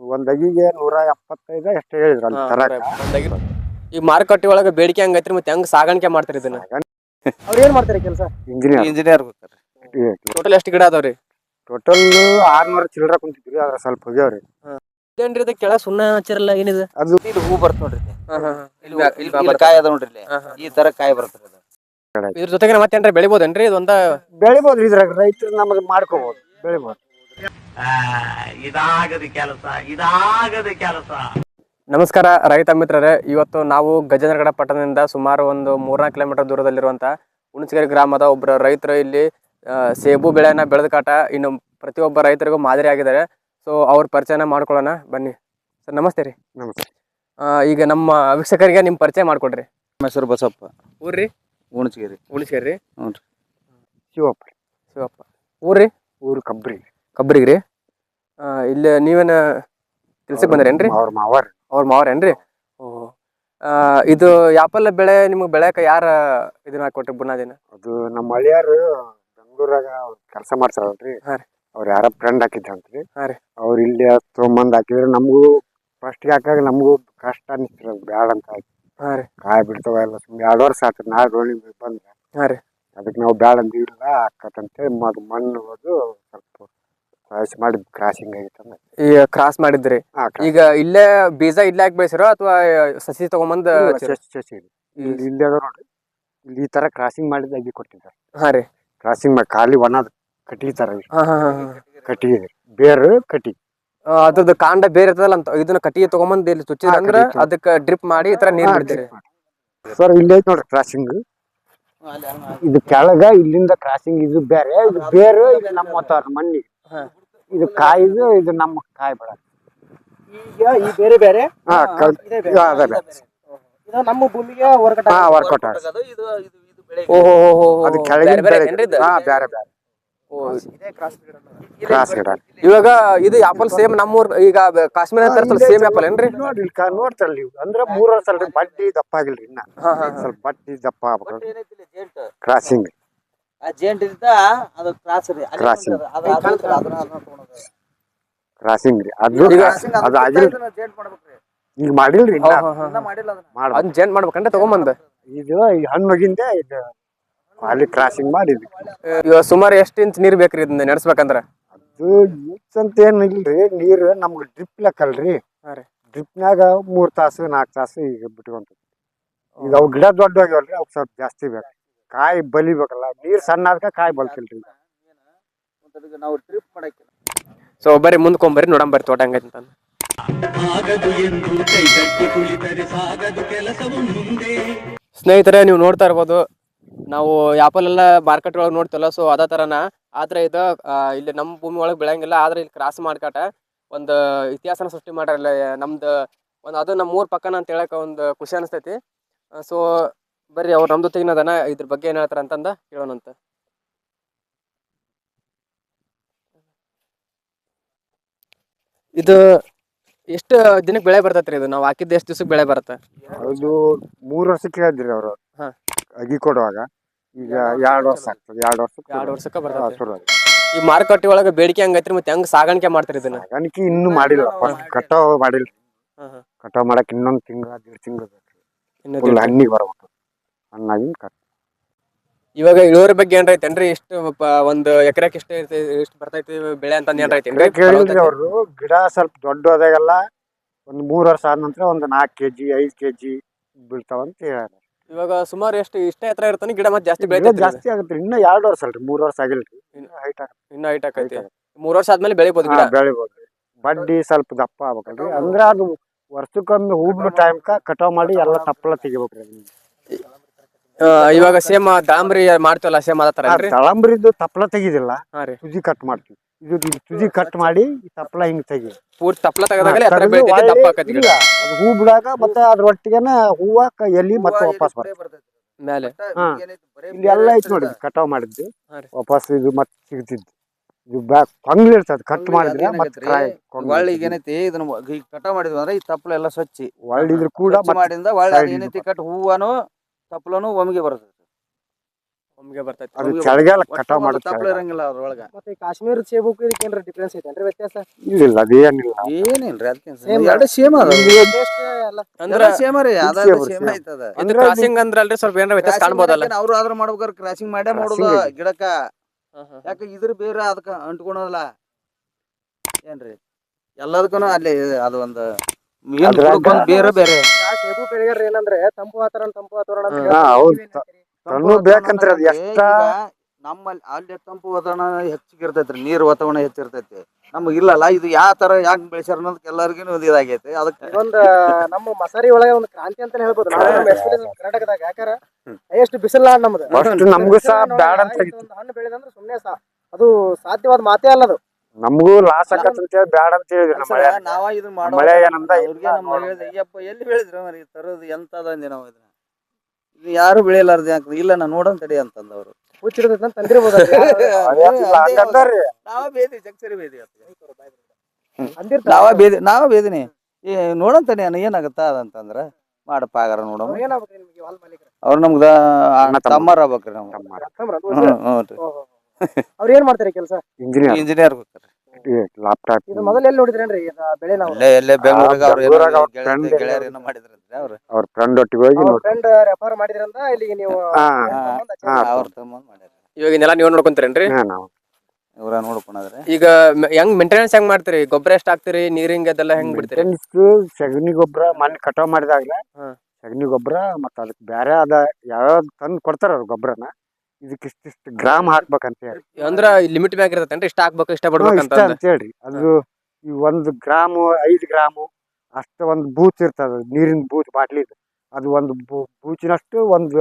ಒಂದ್ ಅಗಿಗೆ ನೂರ ಎಪ್ಪತ್ತೈದ ಎಷ್ಟು ಹೇಳಿದ್ರ ಅಲ್ಲಿ ತರಕ. ಈ ಮಾರುಕಟ್ಟೆ ಒಳಗ ಬೇಡಿಕೆ ಹಂಗೈತ್ರಿ ಮತ್ತೆ ಹೆಂಗ್ ಸಾಗಾಣಿಕೆ ಮಾಡ್ತಾರ ಇದನ್ನ? ಅವ್ರ ಏನ್ ಮಾಡ್ತಾರೆ ಕೆಲಸ? ಇಂಜಿನಿಯರ್ ಇಂಜಿನಿಯರ್ ಟೋಟಲ್ ಎಷ್ಟು ಗಿಡ ಅದಾವ್ರಿ? ಟೋಟಲ್ ಆರ್ನೂರ ಚಿಲ್ಡ್ರ ಕುಂತಿದ್ರಿ ಅದ್ರ ಸ್ವಲ್ಪ ಹೋಗ್ಯಾವ್ರಿ. ಇದೇನ್ರಿ ಇದು ಕೆಳ ಸುಣ್ಣ ಹಚ್ಚಿರಲ್ಲ ಏನಿದೆ? ಅದು ಇಲ್ಲಿ ಹೂ ಬರ್ತ ನೋಡ್ರಿ ಇಲ್ಲಿ. ಹಾ, ಹಾ, ಹಾ. ಇಲ್ಲಿ ಇಲ್ಲಿ ಇಲ್ಲಿ ಕಾಯಿ ಅದ ನೋಡ್ರಿ ಇಲ್ಲಿ. ಹಾ, ಹಾ. ಈ ತರ ಕಾಯಿ ಬರ್ತದೆ ಅದು. ಇದ್ರ ಜೊತೆಗೆ ಮತ್ತೇನ್ರಿ ಬೆಳಿಬೋದೇನ್ರಿ ಇದೊಂದ? ಬೆಳಿಬೋದ್ರಿ ಇದ್ರಾಗ ರೈತರು ನಮಗೆ ಮಾಡ್ಕೋಬಹುದು ಬೆಳಿಬೋದು ನಮಸ್ಕಾರ ರೈತ ಮಿತ್ರರೇ. ಇವತ್ತು ನಾವು ಗಜೇಂದ್ರಗಡ ಪಟ್ಟಣದಿಂದ ಸುಮಾರು ಒಂದು ಮೂರ್ನಾಲ್ಕು ಕಿಲೋಮೀಟರ್ ದೂರದಲ್ಲಿರುವಂತ ಹುಣಸಗೇರಿ ಗ್ರಾಮದ ಒಬ್ಬರು ರೈತರು ಇಲ್ಲಿ ಸೇಬು ಬೆಳೆಯನ್ನ ಬೆಳೆದ ಕಾಟ ಇನ್ನು ಪ್ರತಿಯೊಬ್ಬ ರೈತರಿಗೂ ಮಾದರಿ ಆಗಿದ್ದಾರೆ. ಸೊ ಅವ್ರ ಪರಿಚಯನ ಮಾಡ್ಕೊಳ್ಳೋಣ. ಬನ್ನಿ. ಸರ್ ನಮಸ್ತೆ ರೀ. ನಮಸ್ತೆ. ಆ, ಈಗ ನಮ್ಮ ವೀಕ್ಷಕರಿಗೆ ನಿಮ್ಮ ಪರಿಚಯ ಮಾಡ್ಕೊಡ್ರಿ. ನಮ್ಮ ಹೆಸರು ಬಸಪ್ಪ. ಊರ್ರಿ? ಹುಣಸಗೇರಿ. ಉಳಿಸ್ಕೇರಿ ರೀ. ಹ್ಞೂ ಶಿವಪ್ಪ. ಶಿವಪ್ಪ. ಊರ್ರಿ? ಊರು ಕಬ್ರಿ. ಕಬ್ರಿಗೆ ರೀ ಇಲ್ಲ ನೀವೇನ ಕೆಲ್ಸಕ್ಕೆ ಬಂದ್ರೇನ್ರಿ? ಅವ್ರ ಮಾವರ್. ಅವ್ರ ಮಾವರೇನ್ರಿ? ಓಹ್ ಇದು ಯಾಪಲ್ಲ ಬೆಳೆ ನಿಮ್ಗೆ ಬೆಳೆಯಕ ಯಾರ ಇದನ್ನ ಹಾಕೊಟ್ರಿ ಬುನಾದಿನ? ಅದು ನಮ್ಮ ಹಳಿಯಾರು ಬೆಂಗಳೂರಾಗ ಕೆಲಸ ಮಾಡ್ತಾರಲ್ರಿ. ಹಾ ರೀ. ಅವ್ರ ಯಾರ ಫ್ರೆಂಡ್ ಹಾಕಿದ್ರಂತ್ರಿ. ಹಾ ರೀ. ಅವ್ರ ಇಲ್ಲಿ ತೊಗೊಂಬಂದ್ ಹಾಕಿದ್ರೆ ನಮಗೂ ಫಸ್ಟ್ ಹಾಕಾಗ ನಮಗೂ ಕಷ್ಟ ಅನಿಸ್ತಿರ ಬ್ಯಾಡ ಅಂತ ಆಯ್ತು. ಹಾ ರೀ. ಕಾಯಿ ಬಿಡ್ತಾವ ಎಲ್ಲ ಸುಮ್ಮನೆ ಎರಡು ವರ್ಷ ಆತ ನಾಳೆ ರೋಣಿ ಬಂದ್ರೆ. ಹಾ ರೀ. ಅದಕ್ಕೆ ನಾವು ಬ್ಯಾಡ ಅಂದಿಲ್ಲ ಹಾಕತ್ತಂತೇಳಿ ಅದು ಮಣ್ಣು ಹೋದು ಸ್ವಲ್ಪ ಕ್ರಾಸ್ ಮಾಡಿ ಕ್ರಾಸಿಂಗ್ ಈಗ ಕ್ರಾಸ್ ಮಾಡಿದ್ರಿ. ಹಾ ಈಗ ಇಲ್ಲೇ ಬೀಜ ಇಲ್ಲೇ ಹಾಕಿ ಬೆಳೆಸಿರೋ ಅಥವಾ ಸಸಿ ತಗೊಂಬಂದ್ ಹಚ್ಚಿರೋ? ಇಲ್ಲಿ. ಇಲ್ಲಿ ಅದ ನೋಡ್ರಿ. ಇಲ್ಲಿ ಈ ತರ ಕ್ರಾಸಿಂಗ್ ಮಾಡಿದ ಅಗಿ ಕೊಟ್ಟಿದ್ದಾರೆ. ಹಾ ರೀ. ಕ್ರಾಸಿಂಗ್ ಮಾಡಿ ಖಾಲಿ ಒಣ ಕಟ್ಟಿಗೆ ತರ ಹಾ ಹಾ ಹಾ. ಕಟ್ಟಿಗೆ ಇದೆ. ಬೇರು ಕಟ್ಟಿಗೆ ಆ, ಅದ್ರದ್ದು ಕಾಂಡ ಬೇರೆ ಇರ್ತದಲ್ಲ ಅಂತ ಇದನ್ನ ಕಟ್ಟಿಗೆ ತಗೊಂಬಂದ್ ಇಲ್ಲಿ ಚುಚ್ಚಿದ್ರ ಅಂದ್ರ ಕಟ್ಟಿಗೆ ತಗೊಂಡ್- ಅದಕ್ಕ ಡ್ರಿಪ್ ಮಾಡಿ ಈ ತರ ನೀರ್ ಮಾಡ್ತೀರಿ ಸರ್ ಇಲ್ಲಿ ಐತಿ ನೋಡ್ರಿ ಕ್ರಾಸಿಂಗ್ ಇದು ಕೆಳಗ ಇಲ್ಲಿಂದ ಕ್ರಾಸಿಂಗ್ ಇದು ಬೇರೆ ಇದು ಬೇರೆ ಇದು ನಮ್ಮ ಮಣ್ಣಿ ಹಾ. ಇದು ಕಾಯಿದು ಇದು ನಮ್ಮ ಕಾಯಿ ಬೆಳ ಈಗ ಈ ಬೇರೆ ಬೇರೆ? ಹಾ ಕ- ಇದು ಅದ ಬೇರೆ. ಇದು ನಮ್ಮ ಭೂಮಿಗೆ ಹೊರಗಟ ಹಾ ವರ್ಕೌಟ್ ಅದು ಇದು ಇದು ಇದು ಬೆಳೆ ಓಹೋ ಅದು ಕೆಳಗಿನ ಬೇರೆ ಬೆಳೆ ಏನ್ರಿ ಇದು? ಹಾ ಬೇರೆ ಬೇರೆ. ಕ್ರಾಸ್ ಗಿಡ ಇವಾಗ ಇದು ಆಪಲ್ ಸೇಮ್ ನಮ್ಮೂರ್ ಈಗ ಬ- ಕಾಶ್ಮೀರ ಸೇಮ್ ಆಪಲ್ ಏನ್ರಿ? ನೋಡ್ರಿ ಇಲ್ಲಿ ಕಾ- ನೋಡ್ತಾರಲ್ಲ ನೀವು. ಅಂದ್ರೆ ಮೂರ್ ವರ್ಷ ಅಲ್ರಿ ಬಡ್ಡಿ ದಪ್ಪ ಆಗಿಲ್ರಿ ಇನ್ನ. ಸ್ವಲ್ಪ ಬಡ್ಡಿ ದಪ್ಪ ಆಗ್ಬೇಕು. ಏನೈತಿಲ್ಲ ಜೇಂಟ್ ಕ್ರಾಸಿಂಗ್ ಆ ಜೇಂಟ್ ಇದ್ದ ಅದು ಕ್ರಾಸ್ ರೀ. Crossing. ಅದು ಅದು. ಕ್ರಾಸಿಂಗ್ ರೀ. ಅದು ಅದು ಅದು ಆಗಿಲ್ರಿ ಜೇಂಟ್ ಮಾಡ್ಬೇಕ್ರಿ ಈಗ ಮಾಡಿಲ್ರಿ ಇನ್ನ. ಇನ್ನ ಮಾಡಿಲ್ಲ ಅದನ್ನ. ಮಾಡ್ಬೇಕು. ಅದನ್ನ ಜೇನ್ ಮಾಡ್ಬೇಕಂದ್ರೆ ತಗೊಂಬಂದ. ಇದು ಈ ಹಣ್ಣುಗಿಂದೆ ಇದು ಅಲ್ಲಿ ಕ್ರಾಸಿಂಗ್ ಮಾಡಿದ್ವಿ. ಇವಾಗ ಸುಮಾರು ಎಷ್ಟು ಇಂಚ್ ನೀರ್ ಬೇಕ್ರಿ ಇದನ್ನ ನೆಡ್ಸ್ಬೇಕಂದ್ರ? ಅದು ಇಂಚ್ ಅಂತ ಏನ್ ಇಲ್ರಿ. ನೀರು ನಮ್ಗೆ ಡ್ರಿಪ್ ಲೆಕ್ಕಲ್ರಿ ಹಾ ರೀ. ಡ್ರಿಪ್ನಾಗ ಮೂರ್ ತಾಸು ನಾಲ್ಕು ತಾಸು ಈಗ ಬಿಟ್ಕೊಂತ ಈಗ ಅವು ಗಿಡ ದೊಡ್ಡ ಆಗ್ಯಾವಲ್ರಿ ಅವು ಸ್ವಲ್ಪ ಜಾಸ್ತಿ ಬೇಕು. ಕಾಯಿ ಬಲಿಬೇಕಲ್ಲ ನೀರ್ ಸಣ್ಣ ಅದಕ್ಕೆ ಕಾಯಿ ಬಲ್ತಿಲ್ರಿ ಅದಕ್ಕೆ ನಾವು ಟ್ರಿಪ್ ಮಾಡಕ್ಕೆ. ಸೊ ಬರ್ರಿ ಮುಂದ್ಕೊಂಬರ್ರಿ ನೋಡಂಬರ್ರಿ ಬರ್ರಿ ತೋಟ ಹಂಗೈತೆ ಅಂತ ಸ್ನೇಹಿತರೆ ನೀವು ನೋಡ್ತಾ ಇರ್ಬೋದು ನಾವು ಯಾಪಲ್ಲೆಲ್ಲ ಎಲ್ಲ ಮಾರ್ಕೆಟ್ ಒಳಗೆ ನೋಡ್ತೀವಲ್ಲ ಸೊ ಅದೇ ಥರನ ಆದ್ರೆ ಇದು ಇಲ್ಲಿ ನಮ್ಮ ಭೂಮಿ ಒಳಗೆ ಬೆಳೆಯಂಗಿಲ್ಲ ಆದ್ರೆ ಇಲ್ಲಿ ಕ್ರಾಸ್ ಮಾಡ್ಕಾಟ ಒಂದು ಇತಿಹಾಸನ ಸೃಷ್ಟಿ ಮಾಡ್ಯಾರಲ್ಲ ನಮ್ದು ಒಂದು ಅದು ನಮ್ಮ ಊರ್ ಪಕ್ಕನ ಅಂತ ಹೇಳಕ್ಕೆ ಒಂದು ಖುಷಿ ಅನಿಸ್ತೈತಿ. ಸೊ ಬರ್ರಿ ಅವ್ರು ನಮ್ದು ತೆಗಿನದನ ಇದ್ರ ಬಗ್ಗೆ ಏನು ಹೇಳ್ತಾರ ಅಂತಂದ ಕೇಳೋಣಂತ ಇದು ಎಷ್ಟು ದಿನಕ್ಕೆ ಬೆಳೆ ಬರ್ತೈತ್ರಿ ಇದು? ನಾವು ಹಾಕಿದ್ದು ಎಷ್ಟು ದಿವ್ಸಕ್ಕೆ ಬೆಳೆ ಬರುತ್ತೆ? ಅದು ಮೂರ್ ವರ್ಷಕ್ಕೆ ಹೇಳಿದ್ರಿ ಅವರು. ಹಾ. ಅಗಿ ಕೊಡುವಾಗ. ಈಗ ಎರಡ್ ವರ್ಷ ಆಗ್ತದೆ ಎರಡ್ ವರ್ಷಕ್ಕೆ ಎರಡು ವರ್ಷಕ್ಕೆ ಬರ್ತೈತಿ ಶುರು ಆಗಿದೆ. ಈ ಮಾರುಕಟ್ಟೆ ಒಳಗ ಬೇಡಿಕೆ ಹಂಗೈತ್ರಿ ಮತ್ತೆ ಹೆಂಗ್ ಸಾಗಾಣಿಕೆ ಮಾಡ್ತೀರಿ ಇದನ್ನ? ಸಾಗಾಣಿಕೆ ಇನ್ನೂ ಮಾಡಿಲ್ಲ. ಕಟಾವ್ ಮಾಡಿಲ್ಲ. ಹಾ, ಹಾ. ಕಟಾವ್ ಮಾಡಕ್ ಇನ್ನೊಂದ್ ತಿಂಗಳ ಎರಡು ತಿಂಗಳು ಬೇಕು. ಇನ್ನು ಫುಲ್ ಜಲ್ದಿ. ಹಣ್ಣಿಗೆ ಬರ್ಬೇಕು. ಹಣ್ಣಾಗಿನ ಕಟ್. ಇವಾಗ ಇಳುವರಿ ಬಗ್ಗೆ ಏನ್ರ? ಐತೇನ್ರಿ ಎಷ್ಟು ಪ- ಒಂದು ಎಕರೆಕ್ ಎಷ್ಟು ಇರ್ತೈತಿ ಎಷ್ಟು ಬರ್ತೈತಿ ಬೆಳೆ ಅಂತ ಏನ್ರ? ಐತೇನ್ರಿ ಅವ್ರು ಗಿಡ ಸ್ವಲ್ಪ ದೊಡ್ಡ ಹೋದಾಗೆಲ್ಲ ಒಂದ್ ಮೂರ್ ವರ್ಷ ಆದ ನಂತರ ಒಂದ್ ನಾಲ್ಕ್ ಕೆಜಿ ಐದ್ ಕೆಜಿ ಬೀಳ್ತಾವಂತ ಹೇಳ್ಯಾರ. ಇವಾಗ ಸುಮಾರು ಎಷ್ಟು ಇಷ್ಟ ಎತ್ತರ ಇರ್ತಾನೆ ಗಿಡ ಮತ್ತೆ ಜಾಸ್ತಿ ಬೆಳೆ ಬೆಳಿತೈತಿ ಜಾಸ್ತಿ ಆಗುತ್ತೆ ಇನ್ನ ಎರಡ್ ವರ್ಷ ಅಲ್ರಿ ಮೂರ್ ವರ್ಷ ಆಗಿಲ್ರಿ. ಹೈಟ್ ಇನ್ನ ಹೈಟ್ ಆಕೈತಿ. ಮೂರ್ ವರ್ಷ ಆದ್ಮೇಲೆ ಬೆಳಿಬೋದು ಗಿಡ? ಬೆಳಿಬೋದು. ಬಡ್ಡಿ ಸ್ವಲ್ಪ ದಪ್ಪ ಆಗ್ಬೇಕಲ್ರಿ ಅಂದ್ರ ಅದು ವರ್ಷಕ್ಕೊಮ್ಮೆ ಹೂ ಬಿಡೋ ಟೈಮ್ಕ ಕಟಾವ್ ಮಾಡಿ ಎಲ್ಲ ತಪ್ಪಲ ತೆಗಿಬೇಕ್ರಿ ಅದನ್ನ. ಆ, ಇವಾಗ ಸೇಮ್ ದಾಂಬ್ರಿ ಮಾಡ್ತೀವಲ್ಲ ಸೇಮ್ ಅದ ತರ ತಪ್ಲ ಏನ್ರಿ? ತಳಂಬ್ರಿದ್ದು ತಪ್ಪಲ ತೆಗಿದಿಲ್ಲ. ಹಾ ರೀ. ತುದಿ ಕಟ್ ಮಾಡ್ತೀವಿ. ಇದು ಇದು ತುದಿ ಕಟ್ ಮಾಡಿ ಈ ತಪ್ಪಲ ಹಿಂಗ್ ತೆಗಿ. ಪೂರ್ತಿ ತಪ್ಪಲ ತೆಗದಾಗಲೇ ತೆಗ್ದು ಬೆಳಿತೈತಿ ದಪ್ಪ ಆಕೈತಿ ಗಿಡ ಇಲ್ಲ, ಅದು ಹೂ ಬಿಡಾಗ ಮತ್ತೆ ಅದ್ರ ಒಟ್ಟಿಗೆನ ಹೂವ ಎಲ್ಲಿ ಎಲಿ ಮತ್ತೆ ವಾಪಸ್ ಬರ್ತದೆ ಮೇಲೆ. ಹಾ. ಇಲ್ಲಿ ಎಲ್ಲ ಐತ್ ನೋಡಿ ಕಟಾವ್ ಮಾಡಿದ್ವಿ ಹಾ ರೀ. ವಾಪಸ್ ಇದು ಮತ್ತೆ ಸಿಗ್ತಿದ್ದು ಇದು ಬ್ಯಾಕ್ ಕೊಂಗ್ಲಿ ಇರ್ತದೆ ಕಟ್ ಮಾಡಿದ್ರೆ ಮತ್ತೆ ಕಾಯಿ ಕೊಂಗ್ಲಿ ಒಳ್ಳೆ ಈಗ ಇರ್ತದೆ. ಏನೈತಿ ಇದನ್ನ ಈಗ ಕಟಾವ್ ಮಾಡಿದ್ವಿ ಅಂದ್ರೆ ಈ ತಪ್ಪಲ ಎಲ್ಲ ಸ್ವಚ್ಛ ಒಳ್ಳಿದ್ರು ಕೂಡ ಸ್ವಚ್ಛ ಮತ್ತೆ ಮಾಡಿಂದ ಒಳ್ಳೆ side ಏನೈತಿ ಕಟ್ ಹೂವನು ತಪ್ಪಲನು ಒಮ್ಗೆ ಬರ್ತೈತಿ. ಒಮ್ಗೆ ಬರ್ತೈತಿ. ಅದು ಚಳಿಗಾಲ ಕಟಾವ್ ತಪ್ಪಲ. ಇರಂಗಿಲ್ಲ ಅದ್ರೊಳಗ. ಮತ್ತೆ ಸೇಬುಕ್ ಇದಕ್ಕೆ ಏನ್ರ ಡಿಫ್ರೆನ್ಸ್ ಐತೇನ್ರಿ? ವ್ಯತ್ಯಾಸ? ಇಲ್ಲ ಅದೇನಿಲ್ಲ ಏನಿಲ್ರಿ ಅದಕ್ಕೆ Same. ಎರಡು ಸೇಮ್ ಅದ ಟೇಸ್ಟ್ ಎಲ್ಲ ಅಂದ್ರ ಸೇಮ್ ರೀ ಅದ ಸೇಮ್ ಐತದ. ಇದು ಅಂದ್ರೆ ಕ್ರಾಸಿಂಗ್ ಅಂದ್ರಲ್ರಿ ಸ್ವಲ್ಪ ಏನಾರ ವ್ಯತ್ಯಾಸ ಕಾಣಬಹುದಲ್ಲ ಅವ್ರು ಆದ್ರ ಮಾಡ್ಬೇಕಾರೆ ಕ್ರಾಸಿಂಗ್ ಮಾಡೇ ಮಾಡುದ ಗಿಡಕ್ಕ. ಯಾಕ ಇದ್ರ ಬೇರೆ ಅದಕ್ಕ ಅಂಟ್ಕೊಳೋದಲ್ಲ ಏನ್ರಿ? ಎಲ್ಲದಕ್ಕೂ ಅಲ್ಲಿ ಅದು ಒಂದು ಏನ್ ಅದ್ರಾಗ- ಗಿಡಕ್ಕೊಂದ್ ಬೇರೆ ಬೇರೆ ಆ ಸೇಬು ಬೆಳೆಗಾರ ಏನಂದ್ರೆ ತಂಪು ವಾತಾವರಣ ತಂಪು ವಾತಾವರಣ ಅಂತ ಹಾ, ಹೇಳ್ತಾರೆ. ಹೌದು. ನೀವೇನ್ ಹೇಳ್ತೀರಿ? ತಣ್ಣು ಬೇಕಂದ್ರೆ ಅದು ಎಷ್ಟ ಈಗ ನಮ್ಮಲ್ಲಿ ಅಲ್ಲಿ ತಂಪು ವಾತಾವರಣ ಹೆಚ್ಚಿಗೆ ಇರ್ತೈತ್ರಿ ನೀರ್ ವಾತಾವರಣ ಹೆಚ್ಚಿರ್ತೈತಿ ನಮಗ್ ಇಲ್ಲಲ್ಲ ಇದು ಯಾವ ತರ ಯಾಕೆ ಬೆಳೆಸ್ಯಾರ ಅನ್ನೋದಕ್ಕೆ ಎಲ್ಲರಿಗೂ ಒಂದು ಇದಾಗೈತಿ ಅದಕ್ಕೆ ಇದೊಂದ್ ನಮ್ಮ ಮಸಾರಿ ಒಳಗೆ ಒಂದು ಕ್ರಾಂತಿ ಅಂತಾನೆ ಹೇಳ್ಬೋದು ನಾವು ನಮ್ಮ experience ಕರ್ನಾಟಕದಾಗ ಯಾಕಾರ ಎಷ್ಟು ಬಿಸಿಲ ನಮ್ದು ನಮ್ಗೂ ಸಹ ಬ್ಯಾಡ ಅಂತ ಒಂದು ಹಣ್ಣು ಬೆಳೆದಂದ್ರೆ ಸುಮ್ಮನೆ ಸಾ ಅದು ಸಾಧ್ಯವಾದ ಮಾತೇ ಅಲ್ಲ ಅದು ನಮಗೂ ಲಾಸ್ ಆಗತ್ತ ಅಂತ ಹೇಳಿ ಬ್ಯಾಡ ಅಂತ ಹೇಳಿದ್ರು ನಮ್ಮ ಮಳೆ ನಾವ ಇದನ್ನ ಮಾಡೋ ಮಳೆ ಏನಂದ ಅವ್ರಿಗೆ ನಮ್ಮ ಅಯ್ಯಪ್ಪ ಎಲ್ಲಿ ಬೆಳೆದ್ರಿ ಮರಿ ತರೋದು ಎಂತದ ಅಂದೆ ನಾವು ಇದನ್ನ. ಇದು ಯಾರು ಬೆಳೆಯಲಾರ್ದು ಯಾಕೆ ಇಲ್ಲ ನಾ ನೋಡೋಣ ತಡಿ ಅಂತಂದವ್ರು. ಹುಚ್ಚಿಡ್ತೈತೆ ಅಂತ ತಂದಿರ್ಬೋದು ಅದು. ಹಂಗಂದಾರ್ರಿ ನಾವ ಬೇದಿ. ನಾವ ಬೇದಿ ನಾವ ಬೇದಿನಿ ಏ ನೋಡೋಣ ತಡಿ ಏನಾಗತ್ತ ಅದಂತಂದ್ರ ಮಾಡಪ್ಪ ಆಗಾರ ನೋಡೋಣ ಅವ್ರ ನಮ್ಗ? ಅವ್ರು. ತಮ್ಮರ ಆಗ್ಬೇಕ್ರಿ ನಾವು. ಹ್ಞೂ ಓಹೋ. ಅವ್ರು ಏನ್ ಮಾಡ್ತಾರೆ ಕೆಲಸ? ಇಂಜಿನಿಯರ್ ಇಂಜಿನಿಯರ್ ಹೋಗ್ತಾರೆ ಲ್ಯಾಪ್ಟಾಪ್ ಇದು ಮೊದಲು ಎಲ್ಲಿ ನೋಡಿದ್ರೇನ್ರಿ ಇದು ಬೆಳೆ ನಾವು? ಅಲ್ಲೇ ಎಲ್ಲೇ ಬೆಂಗಳೂರಿಗೆ ಅವ್ರು ಏನೋ ಬೆಂಗ್ಳೂರಾಗ ಅವ್ರ ಗೆಳೆಯ- friend ಗೆಳೆಯರು ಏನೋ ಮಾಡಿದ್ರಂದ್ರೆ ಅವ್ರು. ಅವ್ರ ಫ್ರೆಂಡ್ ಒಟ್ಟಿಗೆ ಹೋಗಿ ನೋಡಿ ಫ್ರೆಂಡ್ ರೆಫರ್ ಮಾಡಿದ್ರಂತ ಇಲ್ಲಿಗೆ ನೀವು ಹಾ. ಸಂಬಂಧ ಹಾ. ಅವ್ರ ತಮ್ಮ ಮಾಡ್ಯಾರ ಇವಾಗ ಇದನ್ನೆಲ್ಲ ನೀವು ನೋಡ್ಕೊಂತೀರೇನ್ರಿ? ಹಾ, ನಾವು. ಇವ್ರ ನೋಡ್ಕೊಂಡ್ರೆ ಈಗ ಮ- ಹೆಂಗ್ ಮೇಂಟೆನೆನ್ಸ್ ಹೆಂಗ್ ಮಾಡ್ತೀರಿ? ಗೊಬ್ಬರ ಎಷ್ಟ್ ಹಾಕ್ತಿರಿ? ನೀರಿಂಗ್ ಅದೆಲ್ಲ ಹೆಂಗ್ ಬಿಡ್ತೀರಿ? Maintenance ಸಗಣಿ ಗೊಬ್ಬರ ಮಣ್ಣು ಕಟಾವ್ ಮಾಡಿದಾಗ್ಲ ಹಾ. ಸಗಣಿ ಗೊಬ್ಬರ ಮತ್ತ ಅದಕ್ಕೆ ಬ್ಯಾರೆ ಅದ ಯಾವ್ಯಾವ ತಂದ್ ಕೊಡ್ತಾರ ಅವ್ರ ಗೊಬ್ಬರನ ಇದಕ್ಕೆ ಇಷ್ಟಿಷ್ಟು ಗ್ರಾಮ್ ಹಾಕ್ಬೇಕಂತ ಹೇಳಿ. ಅಂದ್ರ ಲಿಮಿಟ್ ಮ್ಯಾಗ ಇರ್ತೈತೇನ್ರಿ? ಇಷ್ಟ ಹಾಕ್ಬೇಕು ಇಷ್ಟ ಇಷ್ಟ ಅಂತ ಹೇಳ್ರಿ. ಅದು ಈ ಒಂದು ಗ್ರಾಮ್ ಐದು ಗ್ರಾಮ್ ಅಷ್ಟ ಒಂದು ಬೂತ್ ಇರ್ತದ ನೀರಿನ ಬೂತ್ ಬಾಟ್ಲಿ ಅದು ಒಂದು ಬೂಚಿನಷ್ಟು ಒಂದು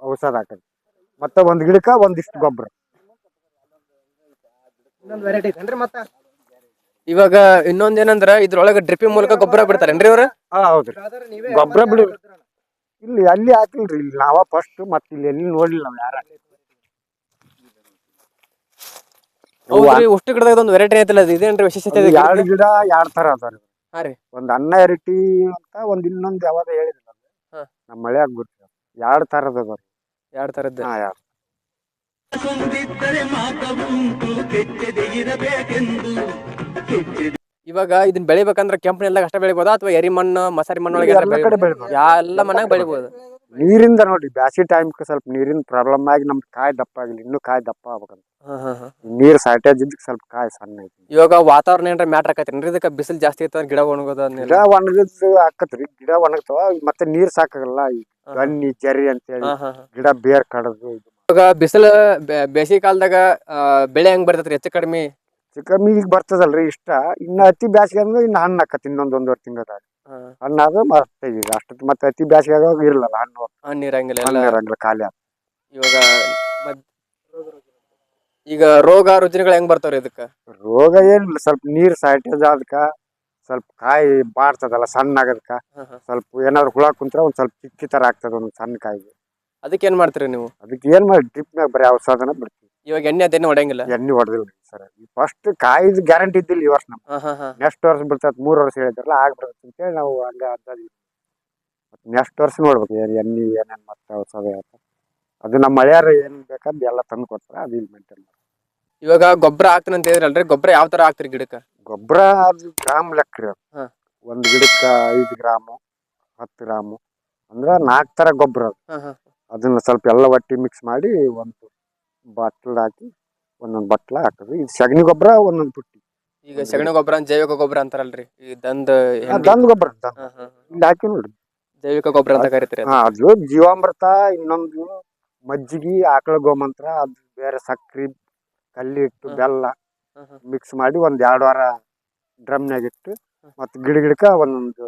ಔಷಧ ಹಾಕದು. ಮತ್ತೆ ಒಂದ್ ಗಿಡಕ್ಕ ಒಂದಿಷ್ಟು ಗೊಬ್ಬರ. ಇನ್ನೊಂದು ವೆರೈಟಿ ಐತೇನ್ರಿ ಮತ್ತ? ಇವಾಗ ಇನ್ನೊಂದ್ ಏನಂದ್ರ ಇದ್ರೊಳಗ ಡ್ರಿಪ್ಪಿಂಗ್ ಮೂಲಕ ಗೊಬ್ಬರ ಬಿಡ್ತಾರೇನ್ರಿ ಅವ್ರ ಹಾ ಹೌದ್ರಿ. ಗೊಬ್ಬರ ಬಿಡು. ಇಲ್ಲಿ ಅಲ್ಲಿ ಹಾಕಿಲ್ರಿ ಇಲ್ಲಿ ನಾವ ಫಸ್ಟ್ ಮತ್ತೆ ಇಲ್ಲಿ ಎಲ್ಲಿ ನೋಡ್ಲಿಲ್ಲ ನಾವು ಯಾರ ಉಷ್ಟು ಗಿಡದಾಗ ಒಂದು ವೆರೈಟಿ ಐತಲ್ಲ ಅದು ಇದೇನ್ರಿ ವಿಶೇಷತೆ ಇದು? ಎರಡು? ಗಿಡ ಎರಡ್ ತರ ಅದಾವ್ರಿ ಹಾ ರೀ. ಒಂದ್ ಅನ್ನ ಎರಟಿ ಅಂತ ಒಂದ್ ಇನ್ನೊಂದ್ ಯಾವಾಗ ಹೇಳಿದ್ರಿ ಹಾ. ನಮ್ಮ ಮಳೆ ಆಗ್ಬಿಡ್ತು ಎರಡ್ ತರದ ಅದಾವ್ರಿ ಎರಡ್ ತರದ್ದು ಹಾ ಯಾರ್ ಇವಾಗ ಇದನ್ನ ಬೆಳಿಬೇಕಂದ್ರ ಕೆಂಪು ನೆಲದಾಗ ಅಷ್ಟ ಬೆಳಿಬೋದಾ ಅಥವಾ ಎರಿ ಮಣ್ಣು ಮಸಾರಿ ಮಣ್ಣೊಳಗೆ ಎಲ್ಲ ಕಡೆ ಬೆಳಿಬೋದು. ಯಾ ಎಲ್ಲ ಬೆಳಿಬೋದು. ನೀರಿಂದ ನೋಡಿ ಬ್ಯಾಸಿ ಟೈಮ್ ಸ್ವಲ್ಪ ನೀರಿನ ಪ್ರಾಬ್ಲಮ್ ಆಗಿ ನಮ್ ಕಾಯಿ ದಪ್ಪ ಆಗಿಲ್ಲ ಇನ್ನೂ ಕಾಯಿ ದಪ್ಪ ಆಗ್ಬೇಕಂತ. ನೀರ್ ಶಾರ್ಟೇಜ್ ಇದ್ದಕ್ಕೆ ಸ್ವಲ್ಪ ಕಾಯಿ ಸಣ್ಣ ಐತಿ. ಇವಾಗ ವಾತಾವರಣ ಏನ್ರ ಮ್ಯಾಟರ್ ಆಕತ್ರಿ? ಇದಕ್ಕೆ ಬಿಸಿಲು ಜಾಸ್ತಿ ಐತೆ ಗಿಡ ಒಣಗೋದ ಗಿಡ ಒಣಗದ್ ಆಕತ್ರಿ ಗಿಡ ಒಣಗ್ತಾವ ಮತ್ತೆ ನೀರ್ ಸಾಕಾಗಲ್ಲ ಈ ಗನ್ನಿ ಜರಿ ಅಂತೇಳಿ. ಗಿಡ ಬೇರ್ ಕಡದು ಇವಾಗ ಬಿಸಿಲು ಬೇಸಿಗೆ ಕಾಲದಾಗ ಬೆಳೆ ಹೆಂಗ್ ಬರ್ತೈತ್ರಿ? ಹೆಚ್ಚು ಕಡಿಮೆ? ಕಮ್ಮಿ ಈಗ ಬರ್ತದಲ್ರಿ ಇಷ್ಟ. ಇನ್ನ ಅತಿ ಬ್ಯಾಸಿಗೆ ಅಂದ್ರೆ ಇನ್ನ ಹಣ್ಣು ಹಾಕತ್ತಿ ಇನ್ನೊಂದ್ ಒಂದೂವರೆ ತಿಂಗಳದಾಗ. ಹಣ್ಣಾಗ ಮತ್ತೆ ಈಗ ಅಷ್ಟು ಮತ್ತೆ ಅತಿ ಬ್ಯಾಸಿಗೆ ಆಗುವಾಗ ಇರಲ್ಲ ಹಣ್ಣು. ಹಣ್ಣು ಇರಂಗಿಲ್ಲ ಎಲ್ಲ. ಹಣ್ಣು ಇರಂಗಿಲ್ಲ ಖಾಲಿ ಆಗ ಇವಾಗ ಮದ್ ಈಗ ರೋಗ ರುಜಿನಗಳು ಹೆಂಗ್ ಬರ್ತಾವ್ರಿ ಇದಕ್ಕ? ರೋಗ ಏನಿಲ್ಲ ಸ್ವಲ್ಪ ನೀರ್ ಶಾರ್ಟೇಜ್ ಆದಕ ಸ್ವಲ್ಪ ಕಾಯಿ ಬಾಡ್ತದಲ್ಲ ಸಣ್ಣ ಆಗೋದಕ್ಕ ಸ್ವಲ್ಪ ಏನಾದ್ರು ಹುಳ ಕುಂತ್ರ ಒಂದ್ ಸ್ವಲ್ಪ ಚಿಕ್ಕಿ ತರ ಆಗ್ತದ ಒಂದ್ ಸಣ್ಣ ಕಾಯಿಗೆ. ಅದಕ್ಕೆ ಏನ್ ಮಾಡ್ತೀರಿ ನೀವು? ಅದಕ್ಕೆ ಏನ್ ಮಾಡಿ ಡ್ರಿಪ್ನಾಗ ಬರೀ ಔಷಧನ ಬಿಡ್ತೀವಿ. ಇವಾಗ ಎಣ್ಣೆ ಅದೇನು ಹೊಡೆಯಂಗಿಲ್ಲ? ಎಣ್ಣೆ ಹೊಡೆದಿಲ್ಲ. ಸರ್. ಫಸ್ಟ್ ಕಾಯ್ದು ಗ್ಯಾರಂಟಿ ಇದ್ದಿಲ್ಲ ಈ ವರ್ಷ ನಮ್ಗೆ ನೆಕ್ಸ್ಟ್ ವರ್ಷ ಬಿಡ್ತದ ಮೂರ್ ವರ್ಷ ಹೇಳಿದ್ರಲ್ಲ ಆಗ್ಬಿಡ್ತದೆ ಅಂತೇಳಿ ನಾವು ಹಂಗ ಅಂದಾಜ್ ನೆಕ್ಸ್ಟ್ ವರ್ಷ ನೋಡ್ಬೇಕು ಏನು ಎಣ್ಣೆ ಏನೇನ್ ಮತ್ತೆ ಔಷಧ ಅದು ನಮ್ಮ ಮಳೆಯಾರ ಏನ್ ಬೇಕಾದ್ ಎಲ್ಲ ತಂದು ಕೊಡ್ತಾರೆ ಅದು ಇಲ್ಲಿ ಮೇಂಟೈನ್ ಇವಾಗ ಗೊಬ್ಬರ ಹಾಕ್ತೀನಿ ಅಂತ ಹೇಳಿದ್ರಲ್ರಿ ಗೊಬ್ಬರ ಯಾವ ತರ ಹಾಕ್ತಿರಿ ಗಿಡಕ್ಕ? ಗೊಬ್ಬರ ಅದು ಗ್ರಾಮ್ ಲೆಕ್ಕ ರೀ. ಹಾ. ಒಂದ್ ಗಿಡಕ್ಕ ಐದು ಗ್ರಾಮು ಹತ್ತು ಗ್ರಾಮು ಅಂದ್ರ ನಾಲ್ಕು ತರ ಗೊಬ್ಬರ ಅದು. ಹಾ ಹಾ. ಅದನ್ನ ಸ್ವಲ್ಪ ಎಲ್ಲ ಒಟ್ಟಿ ಮಿಕ್ಸ್ ಮಾಡಿ ಒಂದು ಬಾಟ್ಲ್ ಹಾಕಿ ಒಂದೊಂದು ಬಟ್ಲ ಹಾಕೋದು ಇದು ಸಗಣಿ ಗೊಬ್ಬರ ಒಂದೊಂದು ಪುಟ್ಟಿ. ಈಗ ಸಗಣಿ ಗೊಬ್ಬರ ಜೈವಿಕ ಗೊಬ್ಬರ ಅಂತಾರಲ್ರಿ. ಈ ದಂದ ಹೆಂಡಿ- ಗೊಬ್ಬರ ಅಂತ ಹಾ, ಹಾ, ಹಾ. ಇಲ್ಲಿ ಹಾಕಿ ನೋಡ್ರಿ. ಜೈವಿಕ ಗೊಬ್ಬರ ಅಂತ ಕರಿತೀರಿ ಅದು. ಹಾ ಅದು ಜೀವಾಮೃತ ಇನ್ನೊಂದು ಮಜ್ಜಿಗೆ ಆಕಳ ಗೋಮಂತ್ರ ಅದು ಬೇರೆ ಸಕ್ರಿ ಕಲ್ಲಿಟ್ಟು ಹ್ಮ್. ಬೆಲ್ಲ ಹಾ, ಹಾ. ಮಿಕ್ಸ್ ಮಾಡಿ ಒಂದ್ ಎರಡು ವಾರ ಡ್ರಮ್ನಾಗ ಇಟ್ಟು ಮತ್ತೆ ಗಿಡ ಗಿಡಕ್ಕ ಒಂದೊಂದು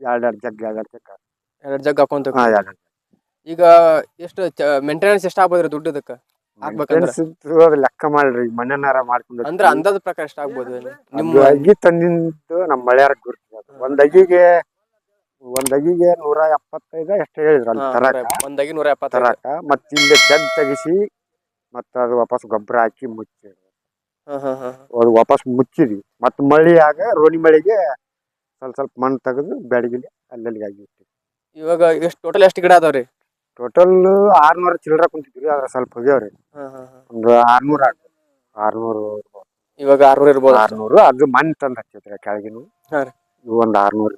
ಎರಡೆರಡು ಜಗ್ ಎರಡೆರಡು ಜಗ್ ಎರಡ್ ಜಗ್ ಹಾಕೊಂತ ಈಗ ಎಷ್ಟು ಮೇಂಟೆನೆನ್ಸ್ ಎಷ್ಟ್ ಆಗ್ಬೋದ್ರಿ ದುಡ್ಡು ಇದಕ್ಕ? ಹಾಕ್ಬೇಕಂದ್ರ? ಅದು ಲೆಕ್ಕ ಮಾಡ್ರಿ ಮನೆನಾರ ಮಾಡ್ಕೊಂಡು ಅಂದ್ರ ಅಂದಾಜ್ ಪ್ರಕಾರ ಎಷ್ಟ್ ಆಗ್ಬೋದು ನಿಮ್ಮ ಅಗಿ ತಂದಿಂದು ನಮ್ಮ ಮಳೆಯಾರ ಗುರ್ತು ಅದು. ಒಂದ್ ಅಗಿಗೆ ಒಂದ್ ಅಗಿಗೆ ನೂರ ಎಪ್ಪತ್ತೈದ ಎಷ್ಟು ಹೇಳಿದ್ರು ಅಲ್ಲಿ ತರಾಕ. ನೂರ- ಒಂದಾಗಿ ನೂರ ಎಪ್ಪತ್ತೈದು. ತರಾಕ. ಮತ್ತ ಇಲ್ಲಿ ತೆಗ್ ತೆಗಿಸಿ ಮತ್ತ ಅದು ವಾಪಸ್ ಗೊಬ್ಬರ ಹಾಕಿ ಮುಚ್ಚಿ ಹಾ, ಹಾ, ಹಾ. ಅದು ವಾಪಸ್ ಮುಚ್ಚಿದ್ವಿ. ಮತ್ತ ಮಳಿಯಾಗ ರೋಣಿ ಮಳಿಗೆ ಸ್ವಲ್ಪ ಸ್ವಲ್ಪ ಮಣ್ಣು ತೆಗೆದು ಬೆಳಗಿಲಿ ಅಲ್ಲಲ್ಲಿಗೆ ಆಗಿ ಇವಾಗ ಎಷ್ಟ್ ಟೋಟಲ್ ಎಷ್ಟ್ ಗಿಡ ಅದಾವ್ರಿ? ಟೋಟಲ್ ಆರ್ನೂರ ಚಿಲ್ಲರ ಕುಂತಿದ್ವಿ ಅದ್ರ ಸ್ವಲ್ಪ ಹೋಗ್ಯಾವ್ರಿ. ಒಂದು ಆರ್ನೂರ ಆರ್ನೂರು ಇವಾಗ ಆರ್ನೂರ್ ಇರ್ಬೋದು ಆರ್ನೂರು ಅದು ಮನ್ ತಂದ್ ಹಚ್ಚೈತ್ರಿ ಕೆಳಗಿನ. ಹಾ ರೀ. ಇವು ಒಂದ್ ಆರ್ನೂರು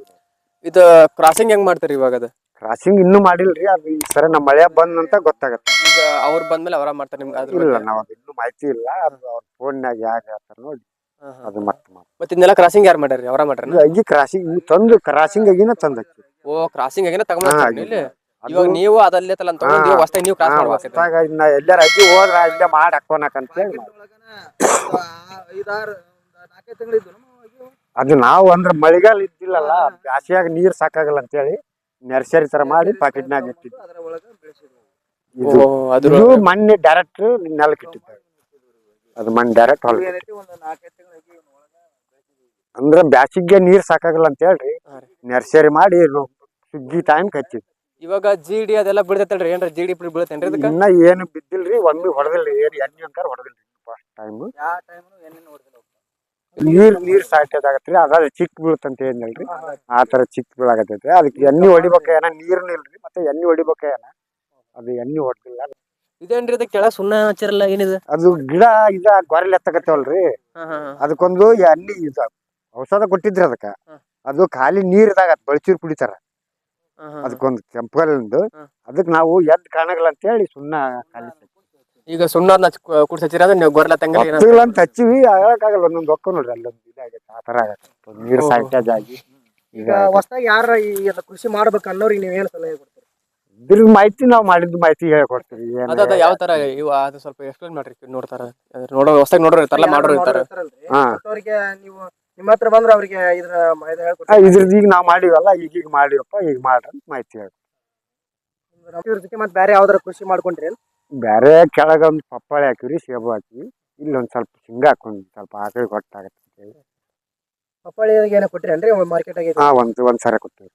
ಇದು ಕ್ರಾಸಿಂಗ್ ಹೆಂಗ್ ಮಾಡ್ತೀರಿ ಇವಾಗ ಅದು? ಕ್ರಾಸಿಂಗ್ ಇನ್ನೂ ಮಾಡಿಲ್ರಿ ಅದು ಈ ಸರ ನಮ್ಮ ಮಳೆ ಬಂದಂತ ಗೊತ್ತಾಗತ್ತೆ. ಈಗ ಅವ್ರು ಬಂದ್ಮೇಲೆ ಅವರ ಮಾಡ್ತಾರೆ ನಿಮ್ಗೆ ಅದ್ರ ಇಲ್ಲ ಬಗ್ಗೆ? ನಾವ್ ಅದು ಇನ್ನೂ ಮಾಹಿತಿ ಇಲ್ಲ ಅದು ಅವ್ರ ಫೋನ್ನಾಗ ಯಾಕೆ ಹೇಳ್ತಾರ ನೋಡಿ. ಹಾ, ಹಾ. ಅದು ಮತ್ತೆ ಮಾಡ್- ಮತ್ತೆ ಇದನ್ನೆಲ್ಲ ಕ್ರಾಸಿಂಗ್ ಯಾರು ಮಾಡ್ಯಾರ ಅವರ ಮಾಡ್ಯಾರ ಇದು ಅಗಿ ಕ್ರಾಸಿಂಗ್ ತಂದು ಕ್ರಾಸಿಂಗ್ ಆಗಿನ ತಂದ್ ಹಚ್ಚಿ ಓ ಕ್ರಾಸಿಂಗ್ ಆಗಿನ ತಗೊಂಡ್ರಿ ತಗೊಂಡ್ ಇಲ್ಲಿ? ಅದು ಇವಾಗ ನೀವು ಅದಲ್ಲೇ ತಲ ತಗೊಂಡ್. ಹೊಸ್ತಾಗಿ ನೀವು ಕ್ರಾಸ್ ಮಾಡ್ಬೇಕು ಹೊಸ್ದಾಗ್ ಇನ್ನ ಎಲ್ಲಾರ ಅಗಿ ಹೋದ್ರ ಇಲ್ಲೇ ಮಾಡಿ ಹಾಕೋನಕಂತೇಳಿ ಐದಾರು ನಾಲ್ಕೈದು ತಿಂಗಳಿದ್ದು ಅದು ನಾವು ಅಂದ್ರ ಮಳೆಗಾಲ ಇದ್ದಿಲ್ಲಲ್ಲ ಬ್ಯಾಸಿಯಾಗ ನೀರ್ ಸಾಕಾಗಲ್ಲ ಅಂತೇಳಿ ನರ್ಸರಿ ತರ ಮಾಡಿ ಪಾಕೆಟ್ನಾಗ ಇಟ್ಟಿದ್ವಿ. ಅದರ ಒಳಗೆ ಬೆಳೆಸಿದ್ವಿ ಇದು ಓ ಅದ್ರ ಇದು ಮಣ್ಣೆ ಡೈರೆಕ್ಟ್ ನೆಲಕ್ಕೆ ಇಟ್ಟಿದ್ದ ಅದು ಮಣ್ಣು ಡೈರೆಕ್ಟ್ ಹೊಲ ಅಂದ್ರೆ ಒಂದು ನಾಲ್ಕೈದು ತಿಂಗಳಿಗೆ ಅಂದ್ರ ಬ್ಯಾಸಿಗೆ ನೀರ್ ಸಾಕಾಗಲ್ಲ ಅಂತ ಹೇಳ್ರಿ. ನರ್ಸರಿ ಮಾಡಿ ಸುಗ್ಗಿ ಟೈಮ್ ಹಚ್ಚಿದ್ವಿ ಇವಾಗ ಜಿ ಡಿ ಅದೆಲ್ಲ ಬಿಡ್ತೈತಲ್ರಿ ಏನ್ರ ಜಿ ಡಿ ಬೀಳ್ತೇನ್ರಿ ಅದಕ್ಕೆ ಇನ್ನ ಏನು ಬಿದ್ದಿಲ್ರಿ ಒಮ್ಮೆ ಹೊಡೆದಿಲ್ರಿ ಏನ್ ಎಣ್ಣೆ ಅಂತಾರ ಹೊಡೆದಿಲ್ರಿ ಫಸ್ಟ್ ಟೈಮ್ ಯಾವ ಟೈಮ್ ಎಣ್ಣೆ ನೋಡಿದಿಲ್ಲ ನೀರ್ ನೀರ್ ಆಗತ್ರಿ ಅದ ಚಿಕ್ಕ ಬೀಳ್ತಂತ ಏನಿಲ್ರಿ ಆ ತರ ಚಿಕ್ಕ ಬೀಳಾಗತೈತಿ ಅದಕ್ಕೆ ಎಣ್ಣೆ ಹೊಡಿಬೇಕ ಏನ ನೀರ್ನು ಇಲ್ರಿ ಮತ್ತೆ ಎಣ್ಣೆ ಹೊಡಿಬೇಕ ಏನ ಅದು ಎಣ್ಣೆ ಹೊಡ್ದಿಲ್ಲ. ಇದೇನ್ರಿ ಇದು ಕೆಳ ಸುಣ್ಣ ಹಚ್ಚಿರಲ್ಲ ಏನಿದೆ? ಅದು ಗಿಡ ಇದ ಗೊರಲ್ ಎತ್ತಕತ್ತವಲ್ರಿ. ಅದಕ್ಕೊಂದು ಎಣ್ಣೆ ಇದ ಔಷಧ ಕೊಟ್ಟಿದ್ರಿ ಅದಕ್ಕ. ಅದು ಖಾಲಿ ನೀರ್ದಾಗ ಅದ್ ಬಳಸಿರ್ ಕುಡಿತಾರ. ಅದಕ್ಕೊಂದು ಕೆಂಪಗಲ್ಲಿಂದು ಹ್ಮ್. ಅದಕ್ ನಾವು ಎದ್ ಕಾಣಗಲ್ಲ ಅಂತ ಹೇಳಿ ಸುಣ್ಣ ಖಾಲಿ ಈಗ ಸುಣ್ಣನ ಅಂದ್ರೆ ನೀವು ಗೊರ್ಲ ತಂಗಲಿ ಹೊತ್ತಿಲ್ಲ ಅಂತ ಹಚ್ಚಿವಿ ಆಗಲ್ಲ ಒಂದೊಂದು ಒಕ್ಕ ನೋಡ್ರಿ ಅಲ್ಲೊಂದು ಇದಾಗತ್ತೆ ಆ ತರ ಆಗತ್ತೆ. ನೀರು ಓಹೋ. ಆಗಿ ಈಗ ಹೊಸದಾಗಿ ಯಾರ ಈ ಎಲ್ಲ ಕೃಷಿ ಮಾಡ್ಬೇಕು ಅನ್ನೋರಿಗೆ ನೀವು ಏನು ಸಲಹೆ ಕೊಡ್ತೀರಿ? ಇದ್ರ ಮಾಹಿತಿ ನಾವು ಮಾಡಿದ ಮಾಹಿತಿ ಹೇಳ್ಕೊಡ್ತೀವಿ ಅದ ಅದ ಯಾವ ತರ ಇವ ಅದು ಸ್ವಲ್ಪ ಎಕ್ಸ್ಪ್ಲೇನ್ ಮಾಡ್ರಿ ನೋಡ್ತಾರ. ನೋಡೋ ಹೊಸದಾಗಿ ನೋಡೋರು ಇರ್ತಾರಲ್ಲ ಮಾಡೋರು ಇರ್ತಾರೆ. ಹಾ. ಅವ್ರಿಗೆ ನೀವು ನಿಮ್ಮ ಹತ್ರ ಬಂದ್ರೆ ಅವ್ರಿಗೆ ಇದ್ರ ಹೇಳ್ಕೊಡ್ತೀರಿ ಇದ್ರದ್ದು ಈಗ ನಾವು ಮಾಡಿವಲ್ಲ ಈಗೀಗ ಮಾಡಿವಪ್ಪ ಈಗ ಮಾಡ್ರಿ ಅಂತ ಮಾಹಿತಿ ಹೇಳಿ ಇವ್ರ ಜೊತೆ ಮತ್ತೆ ಬೇರೆ ಯಾವ್ದಾರ ಕೃಷಿ ಮಾಡ್ಕೊಂಡ್ರಿ ಬೇರೆ ಕೆಳಗ ಒಂದು ಪಪ್ಪಾಳಿ ಹಾಕಿವ್ರಿ ಸೇಬು ಹಾಕಿವಿ ಇಲ್ಲಿ ಒಂದ್ ಸ್ವಲ್ಪ ಶೇಂಗಾ ಹಾಕೊಂಡ್ ಸ್ವಲ್ಪ ಆಕಳಿ ಕೊಟ್ಟಾಗತ್ತೆ ಅಂತ ಹೇಳಿ. ಪಪ್ಪಾಳಿ ಏನೋ ಕೊಟ್ಟಿರೇನ್ರಿ ಮಾರ್ಕೆಟ್ ಆಗಿ ಹಾ ಒಂದು ಒಂದು ಸರ ಕೊಟ್ಟಿವಿ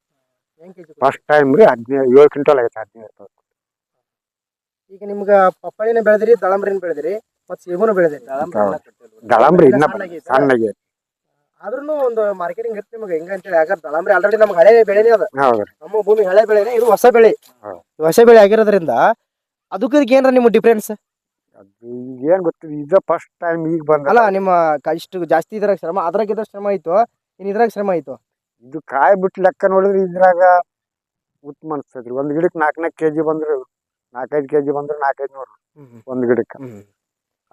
ಹೆಂಗ್ ಕೆಜಿ ಫಸ್ಟ್ ಟೈಮ್ ರೀ ಹದಿನೈದು ಏಳು ಕ್ವಿಂಟಲ್ ಆಗೈತೆ ಹದಿನೈದು ರೂಪಾಯಿ ಈಗ ನಿಮ್ಗ ಪಪ್ಪಾಳಿನ ಬೆಳೆದಿರಿ ದಳಂಬ್ರಿನ ಬೆಳೆದಿರಿ ಮತ್ ಸೇಬುನು ಬೆಳೆದಿರಿ. ದಳಂಬ್ರಿ ಇನ್ನ ಸಣ್ಣಗೈತೆ. ಸಣ್ಣಗೆ ಆದ್ರೂ ಒಂದು ಮಾರ್ಕೆಟಿಂಗ್ ಇರ್ತಿ ನಿಮಗೆ. ಹೆಂಗ ಅಂತೇಳಿ ಯಾಕಂದ್ರೆ ದಳಂಬ್ರಿ ಆಲ್ರೆಡಿ ನಮ್ಗೆ ಹಳೆ ಬೆಳೆನೇ ಅದ. ಹೌದ್ರಿ. ನಮ್ಮ ಭೂಮಿ ಹಳೆ ಬೆಳೆನೇ ಇದು ಹೊಸ ಬೆಳೆ. ಹೌದು. ಇದು ಹೊಸ ಬೆಳೆ ಆಗಿರೋದ್ರಿಂದ ಅದಕ್ಕೆ ಇದಕ್ಕೆ ಏನ್ರ ನಿಮ್ಮ ಡಿಫ್ರೆನ್ಸ್ ಅದು ಈಗ ಏನ್ ಗೊತ್ತಿಲ್ಲ. ಇದ ಫಸ್ಟ್ ಟೈಮ್ ಈಗ ಬಂದ ಅಲ್ಲ ನಿಮ್ಮ ಕ- ಇಷ್ಟು ಜಾಸ್ತಿ ಇದ್ರಾಗ ಶ್ರಮ ಅದ್ರಾಗ ಇದ್ರ ಶ್ರಮ ಆಯ್ತು? ಇನ್ ಇದ್ರಾಗ ಶ್ರಮ ಆಯ್ತು? ಇದು ಕಾಯಿ ಬಿಟ್ಟು ಲೆಕ್ಕ ನೋಡಿದ್ರೆ ಇದ್ರಾಗ ಉತ್ತಮ ಅನ್ಸ್ತೈತ್ರಿ. ಒಂದು ಗಿಡಕ್ಕೆ ನಾಲ್ಕು ನಾಲ್ಕು ಕೆಜಿ ಬಂದ್ರೆ ನಾಲ್ಕೈದು ಕೆಜಿ ಬಂದ್ರೆ ನಾಲ್ಕೈದು ನೂರು. ಒಂದ್ ಗಿಡಕ್ಕೆ.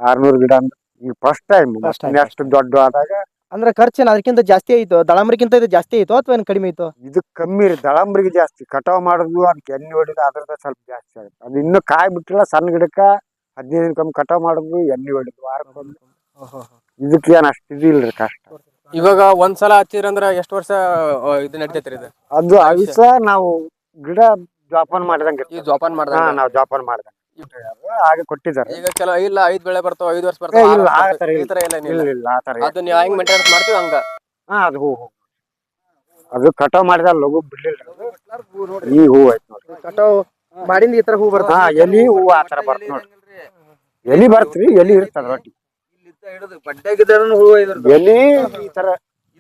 ಆರ್ನೂರು ಗಿಡ ಅಂದ್ರೆ ಈಗ first time First time, next ದೊಡ್ಡ ಆದಾಗ ಅಂದ್ರೆ ಖರ್ಚೇನು ಅದಕ್ಕಿಂತ ಜಾಸ್ತಿ ಆಯ್ತು ದಳಂಬ್ರಿಗಿಂತ ಇದು ಜಾಸ್ತಿ ಆಯ್ತು ಅಥವಾ ಏನು ಕಡಿಮೆ ಆಯ್ತು? ಇದು ಕಮ್ಮಿ ರೀ ದಳಂಬ್ರಿಗೆ ಜಾಸ್ತಿ. ಕಟಾವ್ ಮಾಡೋದು ಅದಕ್ಕೆ ಎಣ್ಣೆ ಹೊಡಿದು ಅದ್ರದ ಸ್ವಲ್ಪ ಜಾಸ್ತಿ ಆಗುತ್ತೆ. ಅದು ಇನ್ನೂ ಕಾಯಿ ಬಿಟ್ಟಿಲ್ಲ ಸಣ್ಣ ಗಿಡಕ್ಕ ಹದಿನೈದು ಕಮ್ಮಿ ಕಟಾವ್ ಮಾಡೋದು ಎಣ್ಣೆ ಹೊಡಿದು ವಾರಕ್ಕೊಮ್ಮೆ. ಇದಕ್ಕೆ ಏನು ಅಷ್ಟು ಇದಿಲ್ರಿ ಕಷ್ಟ. ಇವಾಗ ಒಂದ್ಸಲ ಹಚ್ಚಿರಂದ್ರ ಎಷ್ಟು ವರ್ಷ ಆ, ಇದು ನಡಿತೈತ್ರಿ ಇದು? ಅದು ಅವಿಸ ನಾವು ಗಿಡ ಜೋಪಾನ ಮಾಡಿದಂಗೆ ಈ ಜೋಪಾನ ಹಾ ಮಾಡ್ದಾಗ? ನಾವು ಜೋಪಾನ ಮಾಡ್ದಂಗೆ. ಹಾಗೆ ಕೊಟ್ಟಿದ್ದಾರೆ. ಈಗ ಚಲೋ ಇಲ್ಲ ಐದ್ ಬೆಳೆ ಬರ್ತಾವ ಐದ್ ವರ್ಷ ಬರ್ತಾವ ಇಲ್ಲ, ಆ ಥರ. ಈ ಇಲ್ಲ. ತರ ಏನಿಲ್ಲ. ಇಲ್ಲ ಇಲ್ಲ ಆ ಥರ ಅದು ನೀವು ಹೆಂಗ್ ಮೇಂಟೆನೆನ್ಸ್ ಮಾಡ್ತೀವಿ ಹಂಗ? ಹಾ ಅದು ಹೂ ಹೂ. ಅದು ಕಟಾವ್ ಮಾಡಿದ ಲಘು ಬಿಡ್ಲಿಲ್ಲ. ಈ ಹೂ ಐತ್ ನೋಡ್ರಿ ಕಟಾವ್ ಮಾಡಿಂದ ಈ ತರ ಹೂ ಬರ್ತಾವ ಹಾ ಎಲಿ ಹೂ ಆ ತರ ಬರ್ತ ನೋಡ್ರಿ ಎಲಿ ಬರ್ತ್ರಿ ಎಲಿ ಇರ್ತದ ರೊಟ್ಟಿ. ಎಲಿ ಈ ತರ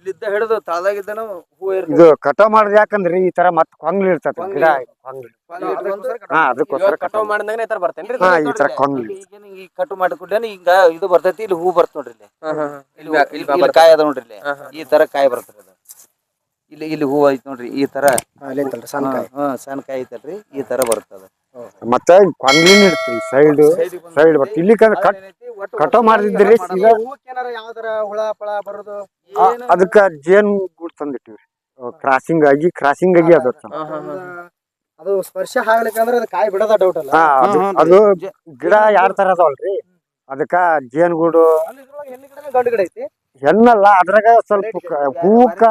ಇಲ್ಲಿದ್ದ ಹಿಡಿದು ತಳದಾಗಿದ್ದನು ಹೂ ಇರ್ತದೆ ಇದು ಕಟಾವ್ ಮಾಡಿದ ಯಾಕಂದ್ರೆ ಈ ತರ ಮತ್ ಕೊಂಗ್ಲಿ ಇರ್ತದೆ ಗಿಡ ಕೊಂಗ್ಲಿ. ಹಾ ಅದಕ್ಕೋಸ್ಕರ ಕಟಾವ್ ಮಾಡಿದಾಗ ಈ ತರ ಬರ್ತೇನ್ರಿ ಹಾ ಈ ತರ ಕೊಂಗ್ಲಿ. ಈಗ ಈ ಕಟ್ಟು ಮಾಡಿಕೊಂಡೇನು ಹಿಂಗ ಇದು ಬರ್ತೈತಿ ಇಲ್ಲಿ ಹೂ ಬರ್ತ ನೋಡ್ರಿ ಇಲ್ಲಿ. ಹಾ, ಹಾ, ಹಾ. ಇಲ್ಲಿ ಇಲ್ಲಿ ಇಲ್ಲಿ ಇಲ್ಲಿ ಕಾಯಿ ಅದ ನೋಡ್ರಿ ಇಲ್ಲಿ. ಈ ತರ ಕಾಯಿ ಬರ್ತದೆ ಅದು. ಇಲ್ಲಿ ಇಲ್ಲಿ ಹೂ ಐತ್ ನೋಡ್ರಿ ಈ ತರ. ಅಲ್ಲೇಂತಲ್ರಿ ಸಣ್ಣ ಕಾಯಿ. ಹಾ ಸಣ್ಣ ಕಾಯಿ ಐತಲ್ರಿ ಈ ತರ ಬರ್ತದ ಮತ್ತೆ ಕೊಂಗ್ಲಿನ ಇಡ್ತೀವಿ ಸೈಡ್ ಸೈಡ್ ಬರ್ತದೆ. ಇಲ್ಲಿ ಕಟ್ ಕಟಾವ್ ಮಾಡಿದ್ರಿ ಸೀದಾ ಏನಾರ ಯಾವ್ದಾರ ಹುಳ ಪಳ ಬರೋದು ಅದಕ್ಕ ಜೇನ್ ಗೂಡ್ ತಂದಿಟ್ಟಿವ್ರಿ. ಕ್ರಾಸಿಂಗ್ ಆಗಿ ಕ್ರಾಸಿಂಗ್ ಆಗಿ ಅದ. ಅದು ಸ್ಪರ್ಶ ಆಗ್ಲಿಕ್ಕಂದ್ರೆ ಅದು ಕಾಯಿ ಬಿಡೋದ ಡೌಟ್ ಅಲ್ಲ. ಅದು ಗಿಡ ಯಾರ ತರ ಅದಾವಲ್ರಿ? ಅದಕ್ಕ ಹೆಣ್ಣು ಗಿಡ. ಗಂಡು ಗಿಡ ಐತಿ? ಹೆಣ್ಣಲ್ಲ ಅದ್ರಾಗ ಸ್ವಲ್ಪ ಹೂವಕ್ಕ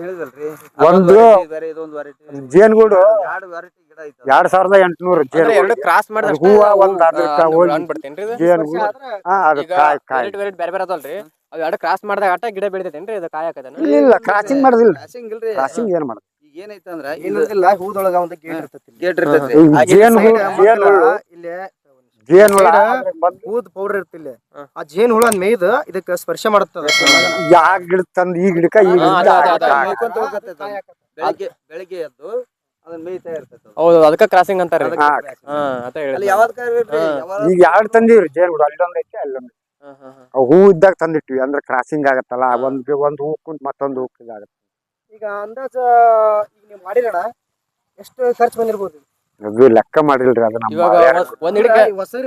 ಹೇಳಿದಲ್ರಿ ಒಂದು ಜೇನ್ಗೂಡು ಎರಡು ಸಾವಿರದ ಎಂಟುನೂರು ಜೇನ್. ಅಂದ್ರೆ ಎರಡು ಕ್ರಾಸ್ ಮಾಡಿದ್ರೆ ಹೂವ ಒಂದ್ ಅದಕ್ಕ ಹೋಗಿ ಬಿಡ್ತೇನ್ರಿ ಇದು ಜೇನ್ಗೂಡು ಹಾ ಅದು ಈಗ ಕಾಯಿ ಕಾಯಿ. ವೆರೈಟಿ ವೆರೈಟಿ ಬೇರೆ ಬೇರೆ ಅದಲ್ರಿ ಅವ್ ಎರಡು ಕ್ರಾಸ್ ಮಾಡಿದಾಗ ಆಟ ಗಿಡ ಬೆಳಿತೈತೇನ್ರಿ ಇದು ಕಾಯಿ ಹಾಕದನ ಇಲ್ಲ ಇಲ್ಲ ಕ್ರಾಸಿಂಗ್ ಮಾಡೋದಿಲ್ಲ. ಕ್ರಾಸಿಂಗ್ ಇಲ್ರಿ. ಕ್ರಾಸಿಂಗ್ ಏನ್ ಮಾಡೋದು? ಈಗ ಏನೈತಂದ್ರ ಏನಿಲ್ಲ ಹೂದೊಳಗ ಒಂದು ಗೇಟ್ ಇರ್ತೈತಿ ಗೇಟ್ ಈಗ ಜೇನು ಜೇನು ಇಲ್ಲಿ ಜೇನು ಹುಳ Side ಬಂದು ಹೂದ್ ಪೌಡರ್ ಇರ್ತಿಲ್ಲ ಆ ಜೇನ್ ಹುಳ ಮೇಯ್ದ ಇದಕ್ಕೆ ಸ್ಪರ್ಶ ಮಾಡುತ್ತದೆ ಯಾ ಗಿಡ ತಂದ್ ಈ ಗಿಡಕ್ಕ ಈ ಬೆಳಿಗ್ಗೆ ಎದ್ದು ಅದನ್ನ ಮೇಯ್ತಾ ಇರ್ತೈತೆ ಅದು. ಹೌದು ಅದಕ್ಕೆ ಕ್ರಾಸಿಂಗ್ ಅಂತಾರೆ ಅದಕ್ಕೆ ಹಾ. ಕ್ರಾಸಿಂಗ್. ಹಾ ಅದ ಅಲ್ಲಿ ಹೇಳಿ ಯಾವ್ದ್ ಕಾಯಿ ಇರ್ಲಿ. ಯಾವ್ದ್- ಈಗ ಎರಡು ತಂದೀವ್ರಿ ಜೇನುಗೂಡು ಅಲ್ಲೊಂದ್ ಐತಿ ಅಲ್ಲೊಂದ್ ಅವು ಹೂ ಇದ್ದಾಗ ತಂದಿಟ್ವಿ ಅಂದ್ರೆ ಕ್ರಾಸಿಂಗ್ ಆಗತ್ತಲ್ಲ. ಒಂದ್ ಒಂದ್ ಹೂ ಕುಂತ್ ಮತ್ತೊಂದು ಹೂ ಇದಾಗತ್ತೆ ಈಗ ಅಂದಾಜ ಈಗ ನೀವು ಮಾಡಿರೋಣ ಎಷ್ಟು ಖರ್ಚು ಬಂದಿರ್ಬೋದು ಅದು ಲೆಕ್ಕ ಮಾಡಿಲ್ರಿ ಅದು ನಮ್ಮ ಇವಾಗ ಮಳ್ಯಾರ. ಒಂದ್- ಒಂದ್ ಹಿಡಿಕೆ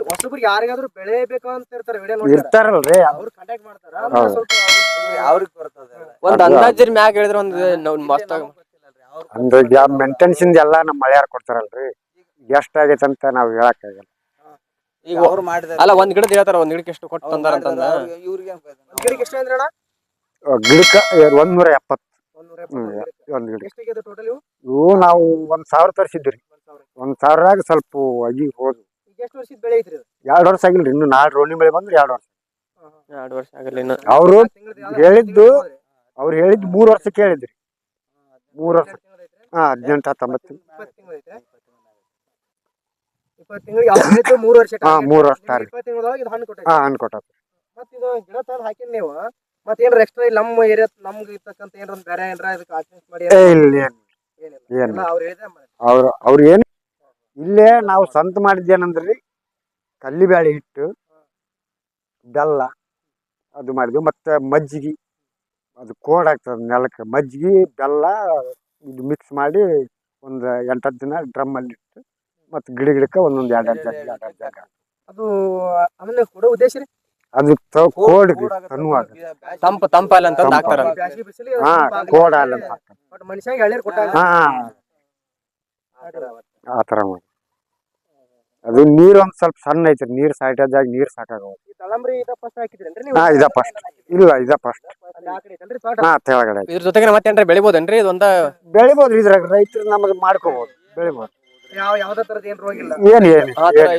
ಹೊಸಬ್ರಿಗೆ ಯಾರಿಗಾದ್ರೂ ಬೆಳೆ ಬೇಕು ಅಂತ ಇರ್ತಾರೆ ವಿಡಿಯೋ ನೋಡಿ ಇರ್ತಾರಲ್ರಿ ಅವ್ರು ಕಾಂಟ್ಯಾಕ್ಟ್ ಮಾಡ್ತಾರ ಹೌದು. ಸ್ವಲ್ಪ ಬರ್ತದೆ ಒಂದ್ ಅದು- ಅಂದಾಜಿನ ಮ್ಯಾಗ ಹೇಳಿದ್ರೆ ಒಂದ್ ನಾವ್ ಮಸ್ತ್ ಆಗ ಅಂದ್ರೆ ಈಗ ಮೇಂಟೆನ್ಸಿಂದ ಎಲ್ಲ ನಮ್ಮ ಮಳೆಯಾರ ಕೊಡ್ತಾರಲ್ರಿ. ಎಷ್ಟ್ ಆಗೈತೆ ಅಂತ ನಾವ್ ಹೇಳಕ್ ಆಗಲ್ಲ. ಈಗ ಅವ್ರು ಮಾಡಿದಾರೆ ಅಲ್ಲ ಒಂದ್ ಗಿಡದ ಹೇಳ್ತಾರ ಒಂದ್ ಗಿಡಕ್ಕೆ ಎಷ್ಟು ಕೊಟ್ಟು ಅವ್ರು ತಂದಾರ ಮಾಡಿದಾರೆ, ಅಂತಂದ? ಇವ್ರಿಗೆ ಒಂದ್ ಗಿಡಕ್ಕೆ ಎಷ್ಟು ಅಂದ್ರೆ ಅಣ್ಣ ಗಿಡಕ್ಕ ಒಂದ್ ನೂರ ಎಪ್ಪತ್ತು. ಒಂದ್ ನೂರ ಹ್ಮ್. ಎಪ್ಪತ್ತು ಗಿಡಕ್ಕೆ. ಒಂದ್ ಗಿಡ ಎಷ್ಟಾಗಿದೆ ಟೋಟಲ್ ಇವು? ಇವು ನಾವು ಒಂದ್ ಸಾವಿರ ತರಿಸಿದ್ರಿ ಒಂದ್ ಸಾವಿರ. ಸಾವಿರಾಗ ಸ್ವಲ್ಪ ಅಗಿ ಹೋದ್ ಈಗ ಎಷ್ಟು ವರ್ಷದ ಬೆಳೆ ಐತ್ರಿ ಇದು ಎರಡ್ ವರ್ಷ ಆಗಿಲ್ರಿ ಇನ್ನು ನಾಳೆ ರೋಣಿ ಬೆಳೆ ಬಂದ್ರೆ ಎರಡ್ ವರ್ಷ. ಎರಡು ವರ್ಷ ಆಗಲಿ ಇನ್ನು. ಅವ್ರು ತಿಂಗ್ಳದ್ದು ಹೇಳಿದ್ದು? ಅವ್ರು ಹೇಳಿದ್ದು ಮೂರ್ ವರ್ಷ ಹೇಳಿದ್ರಿ ಮೂರ್ ವರ್ಷ ಹಾಂ? ಹಾ ಹದಿನೆಂಟು ಹತ್ತೊಂಬತ್ತು ಇಪ್ಪತ್ತು ತಿಂಗಳು. ಯಾವ ಮೂರು ವರ್ಷ ಹಾ, ಮೂರು ವರ್ಷ. ಇಪ್ಪತ್ತು ತಿಂಗಳೊಳಗೆ ಇದು ಹಣ್ಣು ಕೊಟ್ಟೈತೆ. ಹಣ್ಣು ಅನ್ಕೊಟ್ಟ ಮತ್ತೆ ಇದು ಗಿಡ ತಂದು ಹಾಕಿನ್ ನೀವು. ಮತ್ತೆ ಏನಾರ ಎಕ್ಸ್ಟ್ರಾ ಇಲ್ಲಿ ನಮ್ಮ ಏರಿಯಾ ನಮ್ಗೆ ಇರ್ತಕ್ಕಂಥ ಏನಾರ ಬೇರೆ ಏನಾರ ಇದಕ್ಕೆ ಆಚರಣೆ ಮಾಡಿ ಇಲ್ಲ ಏನ್ ಏನಿಲ್ಲ. ಅವ್ರ ಅವ್ರ ಏನ್ ಇಲ್ಲೇ ನಾವು ಸ್ವಂತ ಮಾಡಿದ್ದೇನಂದ್ರಿ ಕಲ್ಲಿಬ್ಯಾಳಿ ಹಿಟ್ಟು ಬೆಲ್ಲ ಅದು ಮಾಡಿದ್ವಿ. ಮತ್ತೆ ಮಜ್ಜಿಗೆ. ಅದು ಕೋಡ್ ಆಗ್ತದೆ ನೆಲಕ್ಕೆ. ಮಜ್ಜಿಗೆ ಬೆಲ್ಲ ಇದು ಮಿಕ್ಸ್ ಮಾಡಿ ಒಂದು ಎಂಟತ್ತು ದಿನ ಡ್ರಮ್ಮಲ್ಲಿ ಇಟ್ಟು ಮತ್ತು ಗಿಡ ಗಿಡಕ್ಕೆ ಒಂದೊಂದು ಎರಡು ಎರಡು ಜಾಗ ಎರಡು ಎರಡು ಜಾಗ. ಅದು ಆಮೇಲೆ ಕೊಡೋ ಉದ್ದೇಶ ರೀ? ಅದು ತ- ಕೋಡ್ ತನ್ನುವಾಗ ತಂಪ ತಂಪಲ್ಲ ಅಂತ ಹಾಕ್ತಾರ. ಹಾ ಕೋಡ್ ಅಂತ ಅಲ್ಲ ಅಂತ ಹಾಕ್ತಾರೆ. ಬಟ್ ಮನುಷ್ಯಗೆ ಎಳ್ನೀರ್ ಕೊಟ್ಟಾಗ ಹಾ ಆ ಥರ ಮಾಡಿ. ಅದು ನೀರು ಒಂದ್ ಸ್ವಲ್ಪ ಸಣ್ಣ ಐತ್ರಿ ನೀರ್ ನೀರ್ ಈ ಇದ ಫಸ್ಟ್ ಹಾಕಿದ್ರೇನ್ರಿ ಹಾ ಇದ ಫಸ್ಟ್ ಇಲ್ಲ ಇದ ಫಸ್ಟ್ ಅಲ್ಲಿ ಆ ಕಡೆ ಐತಲ್ರಿ ತೋಟ? ಹಾ ತೆಳಗಡೆ ಐತಿ. ಇದ್ರ ಜೊತೆಗೆ ಮತ್ತೇನ್ರ ಬೆಳಿಬೋದೇನ್ರಿ? ಇದೊಂದ ಬೆಳಿಬೋದ್ರಿ ಇದ್ರಾಗ ರೈತರು ನಮಗ್ ಮಾಡ್ಕೋಬಹುದು ಬೆಳಿಬೋದು. ಯಾವ ಯಾವ್ದೇ ತರದ ಏನ್ ಏನ್ ಏನ್?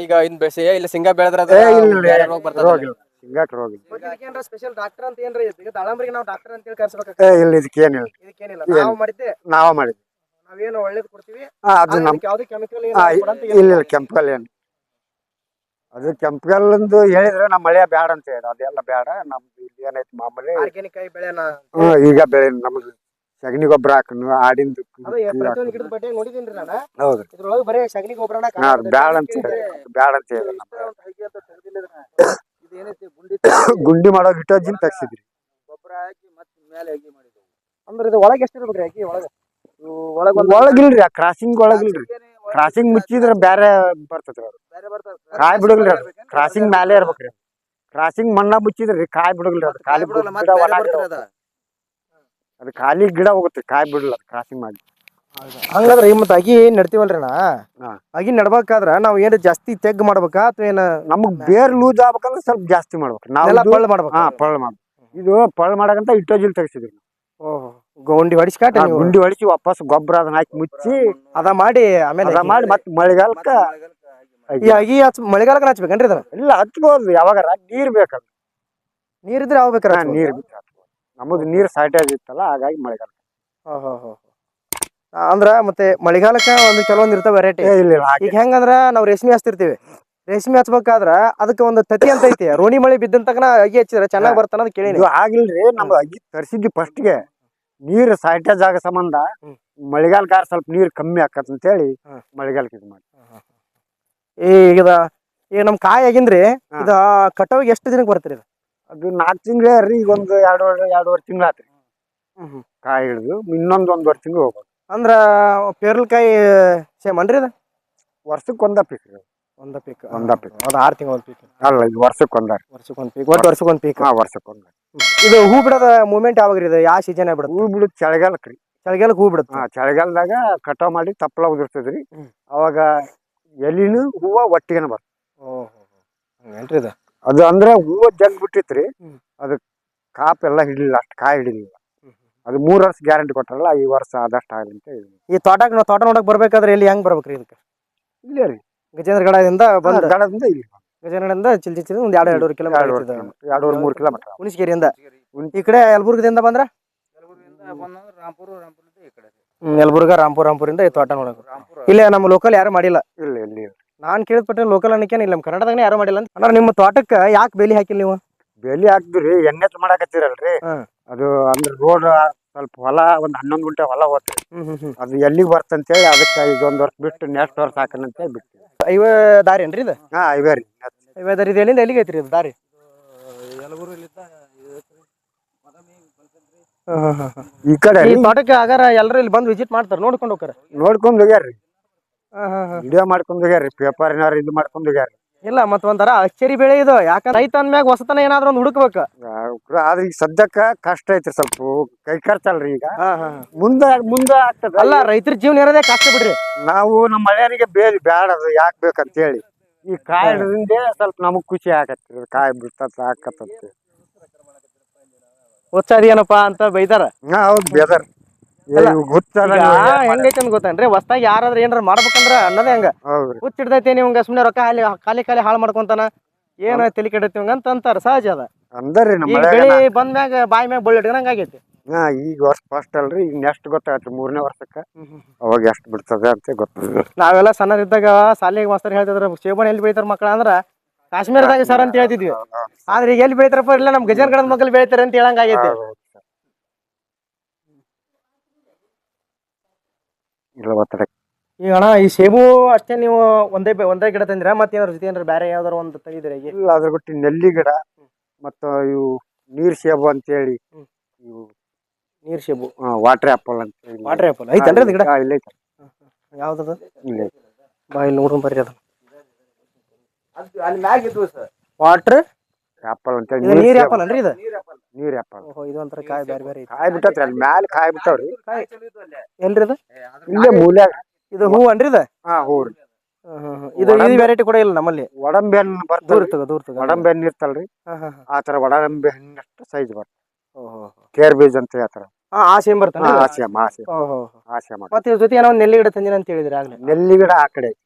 ಈಗ ಇನ್ ಬೆಸಿ ಇಲ್ಲ ಸಿಂಗ ಬೆಳೆದ್ರ ಏ ಇಲ್ಲ ಬೇರೆ ರೋಗ ಬರ್ತದ. ರೋಗ ಇಲ್ಲ ಹಿಂಗಾಕ್ ರೋಗ ಇದಕ್ಕೇನ್ರ ಸ್ಪೆಷಲ್ ಡಾಕ್ಟರ್ ಅಂತ ಏನ್ರ ಐತಿ? ಈಗ ತಳಂಬ್ರಿಗೆ ನಾವು ಡಾಕ್ಟರ್ ಅಂತ ಹೇಳಿ ಏ ಇಲ್ಲ ಇದಕ್ಕೇನಿಲ್ಲ? ನಾವು ಮಾಡಿದ್ದೆ. ನಾವ ಮಾಡಿದ್ವಿ ನಾವೇನು ಒಳ್ಳೇದ್ ಕೊಡ್ತೀವಿ. ಹಾ ಅದು ನಮ್ ಯಾವ್ದೇ ಕೆಮಿಕಲ್ ಹಾ ಇಲ್ಲ ಇಲ್ಲ ಕೆಂಪಲ್ ಏನು ಅದು ಕೆಂಪಗಲ್ಲಂದು ಹೇಳಿದ್ರೆ ನಮ್ಮ ಮಳೆ ಬ್ಯಾಡ ಅಂತ ಹೇಳಿ. ಅದೆಲ್ಲ ಬ್ಯಾಡ. ನಮ್ದು ಇಲ್ಲಿ ಏನೈತಿ ಮಾಮೂಲಿ ಆರ್ಗ್ಯಾನಿಕ್ ಆಗಿ ಬೆಳೆನ ಹ್ಮ್ ಈಗ ಬೆಳೆ ನಮ್ದು ಸಗಣಿ ಗೊಬ್ಬರ ಹಾಕನು ಆಡಿಂದು ಅದು ಪ್ರತಿಯೊಂದು ಗಿಡದ ಬಟ್ಟೆ ನೋಡಿದೀನಿ ನಾನು? ಹೌದು. ಇದ್ರೊಳಗೆ ಬರೀ ಸಗಣಿ ಗೊಬ್ಬರನ ಹಾ ಅದು ಬ್ಯಾಡ ಅಂತ ಹೇಳಿ. ಅದು ಬ್ಯಾಡ ಅಂತ ಹೇಳಿ ಇದೇನೈತಿ ಗುಂಡಿ ಗುಂಡಿ ಮಾಡೋ ಗಿಟ್ಟೋಜಿನ್ ತಗ್ಸಿದ್ರಿ. ಗೊಬ್ಬರ ಹಾಕಿ ಮತ್ತೆ ಮೇಲೆ ಅಗಿ ಮಾಡಿದ್ವಿ ಅಂದ್ರೆ ಇದು ಒಳಗೆ ಎಷ್ಟು ಇರ್ಬೇಕ್ರಿ ಅಕ್ಕಿ ಒಳಗೆ? ಒಳಗ ಒಳಗಿಲ್ರಿ ಆ ಕ್ರಾಸಿಂಗ್ ಒಳಗಿಲ್ರಿ. ಕ್ರಾಸಿಂಗ್ ಮುಚ್ಚಿದ್ರೆ ಬ್ಯಾರೆ ಬರ್ತದ್ರಿ ಅದು. ಬೇರೆ ಬರ್ತಾವ ಕಾಯಿ ಬಿಡೋಗಿಲ್ರಿ ಅದು. ಕ್ರಾಸಿಂಗ್ ಮ್ಯಾಲೆ ಇರ್ಬೇಕ್ರಿ ಕ್ರಾಸಿಂಗ್ ಮಣ್ಣ ಮುಚ್ಚಿದ್ರಿ ಕಾಯಿ ಬಿಡಲ್ರಿ ಅದು. ಖಾಲಿ ಬಿಡಲ್ಲ ಗಿಡ ಬೇರೆ ಒಣಗಿ ಬರ್ತದೆ ಅದ. ಅದು ಖಾಲಿ ಗಿಡ ಹೋಗುತ್ತೆ ಕಾಯಿ ಬಿಡಲ್ಲ ಕ್ರಾಸಿಂಗ್ ಮಾಡಿ. ಹಂಗಾದ್ರೆ ಮತ್ತೆ ಅಗಿ ನಡ್ತೀವಲ್ರಿ ನಾ? ಹಾ. ಅಗಿ ನಡ್ಬೇಕಾದ್ರ ನಾವ್ ಏನ್ ಜಾಸ್ತಿ ತೆಗ್ ಮಾಡ್ಬೇಕಾ ಅಥವಾ ಏನ ನಮಗ್ ಬೇರ್ ಲೂಸ್ ಆಗ್ಬೇಕಂದ್ರೆ ಸ್ವಲ್ಪ ಜಾಸ್ತಿ ಮಾಡ್ಬೇಕು. ನೆಲ ನಾವು ಪಳ್ಳ ಮಾಡ್ಬೇಕಾ? ಹಾ ಪಳ್ಳ ಮಾಡ್ ಇದು ಪಳ್ಳ ಮಾಡಕಂತ ಇಟ್ಟೋಜಿಲ್ ತೆಗ್ಸಿದ್ರಿ ಓಹೋ ಗುಂಡಿ ಹೊಡಿಸ್ಕಾಟ ನೀವು? ಗುಂಡಿ ಹೊಡಿಸಿ ವಾಪಸ್ ಗೊಬ್ಬರ ಅದನ್ನ ಹಾಕಿ ಮುಚ್ಚಿ ಅದ ಮಾಡಿ ಆಮೇಲೆ ಅದ ಮಾಡಿ ಮತ್ತೆ ಮಳೆಗಾಲಕ್ಕ ಈ ಅಗಿ ಹಚ್ ಮಳೆಗಾಲಕ್ಕೆ ಹಚ್ಬೇಕೇನ್ರಿ ಇದನ್ನ? ಇಲ್ಲ ಹಚ್ಬೋದು. ಯಾವಾಗಾರ ನೀರ್ ಬೇಕಲ್ಲ. ನೀರಿದ್ರೆ ಯಾವ ಬೇಕಾರ ನೀರ್. ನಮ್ಮದು ನೀರ್ ಶಾರ್ಟೇಜ್ ಇತ್ತಲ್ಲ ಹಾಗಾಗಿ ಮಳೆಗಾಲ. ಅಂದ್ರ ಮತ್ತೆ ಮಳೆಗಾಲಕ್ಕ ಒಂದು ಕೆಲವೊಂದ್ ಇರ್ತಾವ ವೆರೈಟಿ ಈಗ ಹೆಂಗಂದ್ರ ನಾವ್ ರೇಷ್ಮೆ ಹಚ್ತಿರ್ತೀವಿ. ರೇಷ್ಮೆ ಹಚ್ಬೇಕಾದ್ರ ಅದಕ್ಕೆ ಒಂದು ತತಿ ಅಂತ ಐತಿ. ರೋಣಿ ಮಳೆ ಬಿದ್ದಂತಕನ ಅಗಿ ಹಚ್ಚಿದ್ರೆ ಚೆನ್ನಾಗಿ ಬರ್ತಾನ ಅಂತ ಇದು ಆಗಿಲ್ರಿ ನಮ್ದು ಅಗಿ ತರಿಸಿದ್ವಿ ಫಸ್ಟ್ಗೆ ನೀರ್ ಸೈಟೇಜ್ ಆಗ ಸಂಬಂಧ. ಮಳೆಗಾಲಕಾರ ಸ್ವಲ್ಪ ನೀರ್ ಕಮ್ಮಿ ಆಕತ್ ಅಂತ ಹೇಳಿ. ಮಳೆಗಾಲಕ್ಕೆ ಇದು ಮಾಡಿ. ಈಗ ಈಗ ನಮ್ ಕಾಯಿ ಆಗಿಂದ್ರಿ ಇದು ಕಟಾವಿಗೆ ಎಷ್ಟು ದಿನಕ್ಕೆ ಬರ್ತೀರಿ ಇದು? ಅದು ನಾಲ್ಕು ತಿಂಗಳೇ ರೀ ಈಗ ಒಂದು ಎರಡುವರೆ ಎರಡುವರೆ ತಿಂಗಳು ಆತ್ರಿ. ಕಾಯಿ ಹಿಡಿದು ಇನ್ನೊಂದು ಒಂದುವರೆ ತಿಂಗಳು ಹೋಗ್ಬೋದು. ಅಂದ್ರ ಪೇರ್ಲಕಾಯಿ ಸೇಮ್ ಅನ್ರಿ ಅದು ವರ್ಷಕ್ಕೆ ಒಂದ ಪೀಕ್ ರೀ. ಒಂದ ಪೀಕ್ ಒಂದ ಪೀಕ್ ಅದು ಆರು ತಿಂಗಳ ಒಂದು ಪೀಕ್. ಅಲ್ಲ ಇದು ವರ್ಷಕ್ಕೆ ಒಂದ ವರ್ಷಕ್ಕೆ ಒಂದು ಪೀಕ್ ಒಟ್ಟು ವರ್ಷಕ್ಕೆ ಒಂದು ಪೀಕ್. ಹಾ ವರ್ಷಕ್ಕೆ ಒಂದ ಇದು ಹೂ ಬಿಡೋದ ಮೂಮೆಂಟ್ ಯಾವಾಗ ರೀ ಇದು? ಯಾವ ಸೀಸನ್ ಬಿಡುತ್ತೆ? ಹೂ ಬಿಡುದು ಚಳಿಗಾಲಕ್ಕೆ ರೀ. ಚಳಿಗಾಲಕ್ಕೆ ಹೂ ಬಿಡುತ್ತೆ? ಆ ಚಳಿಗಾಲದಾಗ ಕಟಾವ್ ಮಾಡಿ ತಪ್ಪಲ ಉದಿರ್ತದ್ರಿ. ಹ್ಮ್. ಅವಾಗ ಎಲಿನು ಹೂವ ಒಟ್ಟಿಗೆನ ಬರ್ತದೆ. ಇದು? ಅದು ಅಂದ್ರೆ ಹೂವ ಜಗ್ ಬಿಟ್ಟಿತ್ರಿ. ಅದು ಕಾಪ್ ಎಲ್ಲ ಹಿಡಿಲಿಲ್ಲ ಅಷ್ಟು ಕಾಯಿ ಹಿಡಿಲಿಲ್ಲ. ಅದು ಮೂರ್ ವರ್ಷ ಗ್ಯಾರಂಟಿ ಕೊಟ್ಟಾರಲ್ಲ ಈ ವರ್ಷ ಆದಷ್ಟು ಆಗಲಿ ಅಂತ ಹೇಳಿ ಈ ತೋಟಕ್ಕೆ ನಾವು ತೋಟ ನೋಡಕ್ ಬರ್ಬೇಕಾದ್ರೆ ಇಲ್ಲಿ ಹೆಂಗ್ ಬರ್ಬೇಕ್ರಿ ಇದಕ್ಕೆ? ಇಲ್ಲ ರೀ. ಗಜೇಂದ್ರಗಡದಿಂದ ಬಂದ? ಗಡದಿಂದ ಇಲ್ಲಿ ಗಜೇಂದ್ರಗಡದಿಂದ ಚಿಲ್ಚಿ ಚಿಲ್ ಒಂದು ಎರಡು ಎರಡೂವರೆ ಎರಡೂವರೆ ಕಿಲೋಮೀಟರ್ ಕಿಲೋಮೀಟರ್ ಎರಡೂವರೆ ಮೂರು ಕಿಲೋಮೀಟರ್. ಹುಣಸಗಿರಿಯಿಂದ. ಹುಣ್- ಈ ಕಡೆ ಯಲಬುರ್ಗದಿಂದ ಬಂದ್ರೆ? ರಾಮಪುರ ರಾಂಪುರದಿಂದ ಈ ಕಡೆ ಹ್ಮ್, ಯಲಬುರ್ಗ ರಾಂಪುರ ರಾಂಪುರಿಂದ ಈ ತೋಟ ನೋಡಕ್ ಇಲ್ಲ ಇಲ್ಲೇ ನಮ್ಮ ಲೋಕಲ್ ಯಾರು ಮಾಡಿಲ್ಲ. ಇಲ್ಲ ಇಲ್ಲಿ ನಾನ್ ಕೇಳಿದ ಪಟ್ಟ ಲೋಕಲ್ ಅನ್ನಕೇನ ಇಲ್ಲ ನಮ್ಮ ಕರ್ನಾಟಕನೇ ಯಾರು ಮಾಡಿಲ್ಲ ಅಂತ. ಅಂದ್ರೆ ನಿಮ್ಮ ತೋಟಕ್ಕೆ ಯಾಕೆ ಬೇಲಿ ಹಾಕಿಲ್ಲ ನೀವು? ಬೇಲಿ ಹಾಕ್ದ್ರಿ ಎಣ್ಣೆ ಮಾಡಾಕತ್ತೀರಲ್ರಿ ಹ್ಮ್. ಅದು ಅಂದ್ರೆ ರೋಡ್ ಸ್ವಲ್ಪ ಹೊಲ ಒಂದ್ ಹನ್ನೊಂದು ಗುಂಟೆ ಹೊಲ ಹೋತ್ರಿ. ಹ್ಮ್ ಹ್ಮ್ ಹ್ಮ್. ಅದು ಎಲ್ಲಿಗೆ ಬರ್ತಂತೇಳಿ ಅದಕ್ಕೆ ಇದೊಂದ್ ವರ್ಷ ಬಿಟ್ಟು ನೆಕ್ಸ್ಟ್ ವರ್ಷ ಹಾಕನಂತೇಳಿ ಬಿಟ್ಟು ಐವ ದಾರಿ ಏನ್ರಿ ಇದು? ಹಾ ಇವೇ ರೀ. ಐವ ದಾರಿ ಇದು ಎಲ್ಲಿಂದ ಎಲ್ಲಿಗೆ ಐತ್ರಿ ಇದು ದಾರಿ? ಯಲಬುರ್ಗಿಲಿದ್ದ. ಈ ಕಡೆ ಈ ತೋಟಕ್ಕೆ ಆಗಾರ ಎಲ್ಲರೂ ಇಲ್ಲಿ ಬಂದು ವಿಸಿಟ್ ಮಾಡ್ತಾರೆ ನೋಡ್ಕೊಂಡು ಹೋಗ್ತಾರೆ. ನೋಡ್ಕೊಂಡ್ ಹೋಗ್ಯಾರ್ರಿ. ವಿಡಿಯೋ ಮಾಡ್ಕೊಂಡ್ ಹೋಗ್ಯಾರ್ರಿ ಪೇಪರ್ನಾರ ಇದು ಮಾಡ್ಕೊಂಡ್ ಹೋಗ್ಯಾರ್ರಿ. ಇಲ್ಲ ಮತ್ತ ಒಂಥರ ಅಚ್ಚರಿ ಬೆಳೆ ಇದು. ಯಾಕಂದ್ರೆ ರೈತ ಅಂದ್ಮ್ಯಾಗ ಹೊಸತನ ಏನಾದ್ರು ಒಂದು ಹುಡುಕ್ಬೇಕು. ಆದ್ರೆ ಈಗ ಸದ್ಯಕ್ಕ ಕಷ್ಟ ಐತ್ರಿ ಸ್ವಲ್ಪ. ಕೈ ಖರ್ಚಲ್ರಿ ಈಗ. ಮುಂದ ಮುಂದ ಆಗ್ತದ. ಅಲ್ಲ ರೈತರ ಜೀವನ ಇರೋದೇ ಕಷ್ಟ ಬಿಡ್ರಿ. ನಾವು ನಮ್ಮ ಮನೆಯವರಿಗೆ ಬೇಲಿ ಬ್ಯಾಡ ಅದು ಬೇಕಂತ ಹೇಳಿ ಈ ಕಾಯಿ ಹಿಡ್ದಿಂದೆ ಸ್ವಲ್ಪ ನಮಗ್ ಖುಷಿ ಆಗತ್ತೆ ಕಾಯಿ ಬಿಡ್ತದ ಹಾಕತ್ತಂತ ಏನಪ್ಪಾ ಅಂತ ಬೈತಾರ ಹಾ ಹೌದ್ ಹೆಂಗೈತೆ ಅಂತ ಗೊತ್ತೇನ್ರಿ? ಹೊಸ್ತಾಗ ಯಾರಾದ್ರೂ ಏನಾರ ಮಾಡ್ಬೇಕಂದ್ರ ಅನ್ನೋದೇ ಹಂಗ. ಹೌದ್ರಿ. ಹುಚ್ಚ ಹಿಡ್ದೈತಿ ನಿಮ್ಗೆ ಸುಮ್ನೆ ರೊಕ್ಕ ಹಾಲಿ ಖಾಲಿ ಖಾಲಿ ಹಾಳು ಮಾಡ್ಕೊಂತಾನ. ಏನ ತಲೆ ಕೆಡತ್ತಿ ಅಂತ ಅಂತಾರ ಸಹಜ ಅದ. ಅಂದ್ರಿ ನಮ್ಮ ಈಗ ಮಳೆ ಬೆಳಿ ಬಂದ್ಮ್ಯಾಗ ಬಾಯಿ ಮ್ಯಾಗ ಬಳ್ಳಿ ಇಟ್ಕೊಂಡಂಗ ಆಗೈತಿ. ಹಾ ಈಗ ವರ್ಷ ಫಸ್ಟ್ ಅಲ್ರಿ ಈಗ ನೆಕ್ಸ್ಟ್ ಗೊತ್ತಾಗತ್ತೆ ಮೂರನೇ ವರ್ಷಕ್ಕ. ಅವಾಗ ಎಷ್ಟು ಬಿಡ್ತದೆ ಅಂತ ಗೊತ್ತ ನಾವೆಲ್ಲ ಸಣ್ಣದಿದ್ದಾಗ ಶಾಲೆಗೆ ಮಾಸ್ತರ್ ಹೇಳ್ತಿದ್ರ ಸೇಬಣ್ಣ ಎಲ್ಲಿ ಬೆಳಿತಾರ ಮಕ್ಕಳ ಅಂದ್ರ ಕಾಶ್ಮೀರದಾಗ ಸರ್ ಅಂತ ಹೇಳ್ತಿದ್ವಿ. ಆದ್ರೆ ಈಗ ಎಲ್ಲಿ ಬೆಳಿತಾರಪ್ಪ ಇಲ್ಲ ನಮ್ ಗಜನ್ ಕಡದ ಮಕ್ಕಳು ಬೆಳಿತಾರೆ ಅಂತ ಹೇಳಂಗ ಆಗೈತಿ ಈಗ ಅಣ್ಣ ಈ ಸೇಬು ಅಷ್ಟೇ ನೀವು ಒಂದೇ ಬೆ- ಒಂದೇ ಗಿಡ ತಂದಿರ? ಮತ್ತೇನಾದ್ರು ಜೊತೆ ಏನಾರ ಬೇರೆ ಯಾವ್ದಾರು ಒಂದು ತೆಗಿದಿರ ಈಗ? ಇಲ್ಲ ಅದ್ರ ಬಿಟ್ಟು ನೆಲ್ಲಿ ಗಿಡ ಮತ್ತ ಇವು ನೀರ್ ಸೇಬು ಅಂತೇಳಿ ಹೇಳಿ ಇವು ನೀರ್ ಸೇಬು. ವಾಟರ್ ಆಪಲ್ ಅಂತ. ಹೇಳಿ. ವಾಟರ್ ಆಪಲ್ ಐತಲ್ರಿ ಅದು ಗಿಡ? ಇಲ್ಲ ಯಾವ್ದದ? ಇಲ್ಲ. ಬಾ ಇಲ್ಲಿ ನೋಡ್ಕೊಂಡ್ ಬರ್ರಿ ಅದು ಅಲ್ಲಿ ಮ್ಯಾಗ ಇದ್ವು ಸರ್ ವಾಟರ್ ಆಪಲ್ ಅಂತೇಳಿ ಇದು ನೀರ್ ಆಪಲ್ ಅನ್ರಿ ಇದು? ನೀರ್ ಆಪಲ್ ಓಹೋ ಇದು ಒಂಥರ ಕಾಯಿ ಬೇರೆ ಬೇರೆ ಐತಿ. ಕಾಯಿ ಬಿಟ್ಟತ್ರಿ ಅಲ್ಲಿ ಮ್ಯಾಲ ಕಾಯಿ ಬಿಟ್ಟಾವ್ರಿ. ಎಲ್ರಿ ಇದು? ಇಲ್ಲೇ ಮೂಲ್ಯಾಗ. ಇದು ಹೂ ಅನ್ರಿ ಇದು? ಹಾ ರೀ. ಇದು ವೆರೈಟಿ ಕೂಡ ಇಲ್ಲ ನಮ್ಮಲ್ಲಿ. ಒಡಂಬೆ ಹಣ್ಣು ದೂರ ಬರ್ತಲ್ರಿ ತಗೋ ದೂರ ತಗೋ. ಒಡಂಬೆ ಹಣ್ಣು ಇರ್ತಲ್ರಿ. ಹಾ ಹಾ ಹಾ. ಆ ತರ ಒಡಂಬೆ ಹಣ್ಣಷ್ಟು ಸೈಜ್ ಬರ್ತದೆ. ಓಹೋ ಕೇರ್ ಬೀಜ ಅಂತ ಹೇಳ್ತಾರ. ಆ ಸೇಮ್ ಮತ್ತೆ ಇದ್ರ ಜೊತೆ ಏನೋ ಒಂದ್ ನೆಲ್ಲಿ ಗಿಡ ತಂದಿನ ಅಂತ ಹೇಳಿದ್ರಿ ಆಗ್ಲೇ. ನೆಲ್ಲಿ ಗಿಡ ಆ ಕಡೆ ಐತಿ.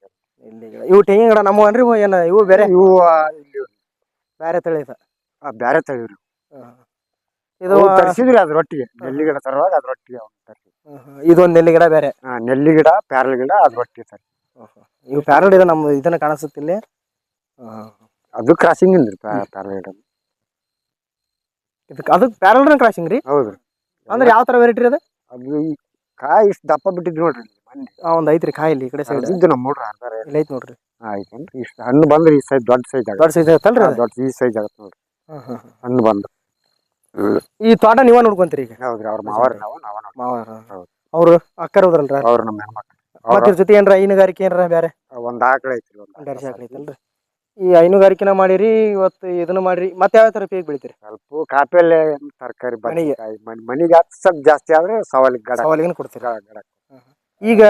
ಗಿಡ ಇವು ತೆಂಗಿನ ಗಿಡ ನಮ್ಮ ಅನ್ರಿ ಇವು ಏನ ಇವು ಬೇರೆ? ಇವು ಆ, ಇಲ್ಲಿ ಬೇರೆ ತಳಿ ಇದು. ಆ, ಬ್ಯಾರೆ ತಳಿವ್ರಿ ಇದು ಅವು ತರ್ಸಿದ್ರಿ ಅದ್ರೊಟ್ಟಿಗೆ ನೆಲ್ಲಿ ಗಿಡ ತರುವಾಗ ಅದ್ರೊಟ್ಟಿಗೆ ಅವ್ನ ಇದೊಂದು ಇದೊಂದ್ ನೆಲ್ಲಿ ಗಿಡ ಬೇರೆ? ಆ, ನೆಲ್ಲಿ ಗಿಡ ಪ್ಯಾರಲ್ ಗಿಡ ಅದ್ರೊಟ್ಟಿಗೆ ಸರ್ ಇವು ಪ್ಯಾರಲ್ ಇದೆ ನಮ್ಮ ಇದನ್ನ ಕಾಣಿಸುತ್ತಿಲ್ಲ ಅದು ಕ್ರಾಸಿಂಗ್ ಇಂದ್ರಿ ಪ್ಯಾರಲ್ ಗಿಡ. ಇದಕ್ಕೆ ಅದಕ್ಕೆ ಪ್ಯಾರಲ್ ಕ್ರಾಸಿಂಗ್ ರೀ? ಹೌದು. ಅಂದ್ರೆ ಯಾವ ತರ ವೆರೈಟಿ ಅದು? ಅದು ಈ ಕಾಯಿ ಇಷ್ಟು ದಪ್ಪ ಬಿಟ್ಟಿದ್ ನೋಡ್ರಿ ಒಂದ್ ಐತ್ರಿ ಕಾಯಿಲಿ ಈ ಕಡೆ ಸೈಡ್ ನೋಡ್ರಿ ನಮ್ಮ ಹುಡ್ರ ಅರ್ಧಾರ ಇಲ್ಲಿ ಐತ್ ನೋಡ್ರಿ. ಆಯ್ತೇನ್ರಿ ಇಷ್ಟು ಹಣ್ಣು ಬಂದ್ರೆ ಈ ಸೈಜ್ ದೊಡ್ಡ ಸೈಜ್ ಆಗುತ್ತೆ. ದೊಡ್ಡ ಸೈಜ್ ಅದು? ದೊಡ್ಡ ಈ ಸೈಜ್ ಆಗತ್ತೆ ನೋಡ್ರಿ. ಹಣ್ಣು ಬಂದು ಈ ತೋಟ ನೀವ ನೋಡ್ಕೊಂತೀರಿ ಈಗ? ಹೌದ್ರಿ ಅವ್ರ ಮಾವರ್ ನಾವು ನಾವ ಹೌದು. ಅವ್ರು ಅಕ್ಕರ್ ಹೋದ್ರಲ್ರ ಅವ್ರ ನಮ್ಮ ಹೆಣ್ಮಕ್ಳು. ಇದ್ರ ಜೊತೆ ಏನ್ರ ಹೈನುಗಾರಿಕೆ ಏನ್ರ ಬೇರೆ ಒಂದ್ ಆಕಳ ಐತ್ರಿ ಒಂದ್ ಶಾಖ ಐತಲ್ರಿ ಈ ಹೈನುಗಾರಿಕೆನ ಮಾಡಿರಿ ಇವತ್ತು ಇದನ್ನ ಮಾಡಿರಿ ಮತ್ತೆ ಯಾವ ತರ ಪೇಗ್ ಬೆಳಿತೀರಿ? ಸ್ವಲ್ಪ ಕಾಪಿಯಲ್ಲೇ ತರಕಾರಿ ಮನೆಗೆ? ಬದನೆಕಾಯಿ ಮನೆಗೆ ಹತ್ತು ಸ್ವಲ್ಪ ಜಾಸ್ತಿ ಆದ್ರೆ ಸವಾಲಿಗೆ ಗಡ ಸವಾಲಿಗೆ ಕೊಡ್ತೀರಿ? ಗಡ. ಈಗ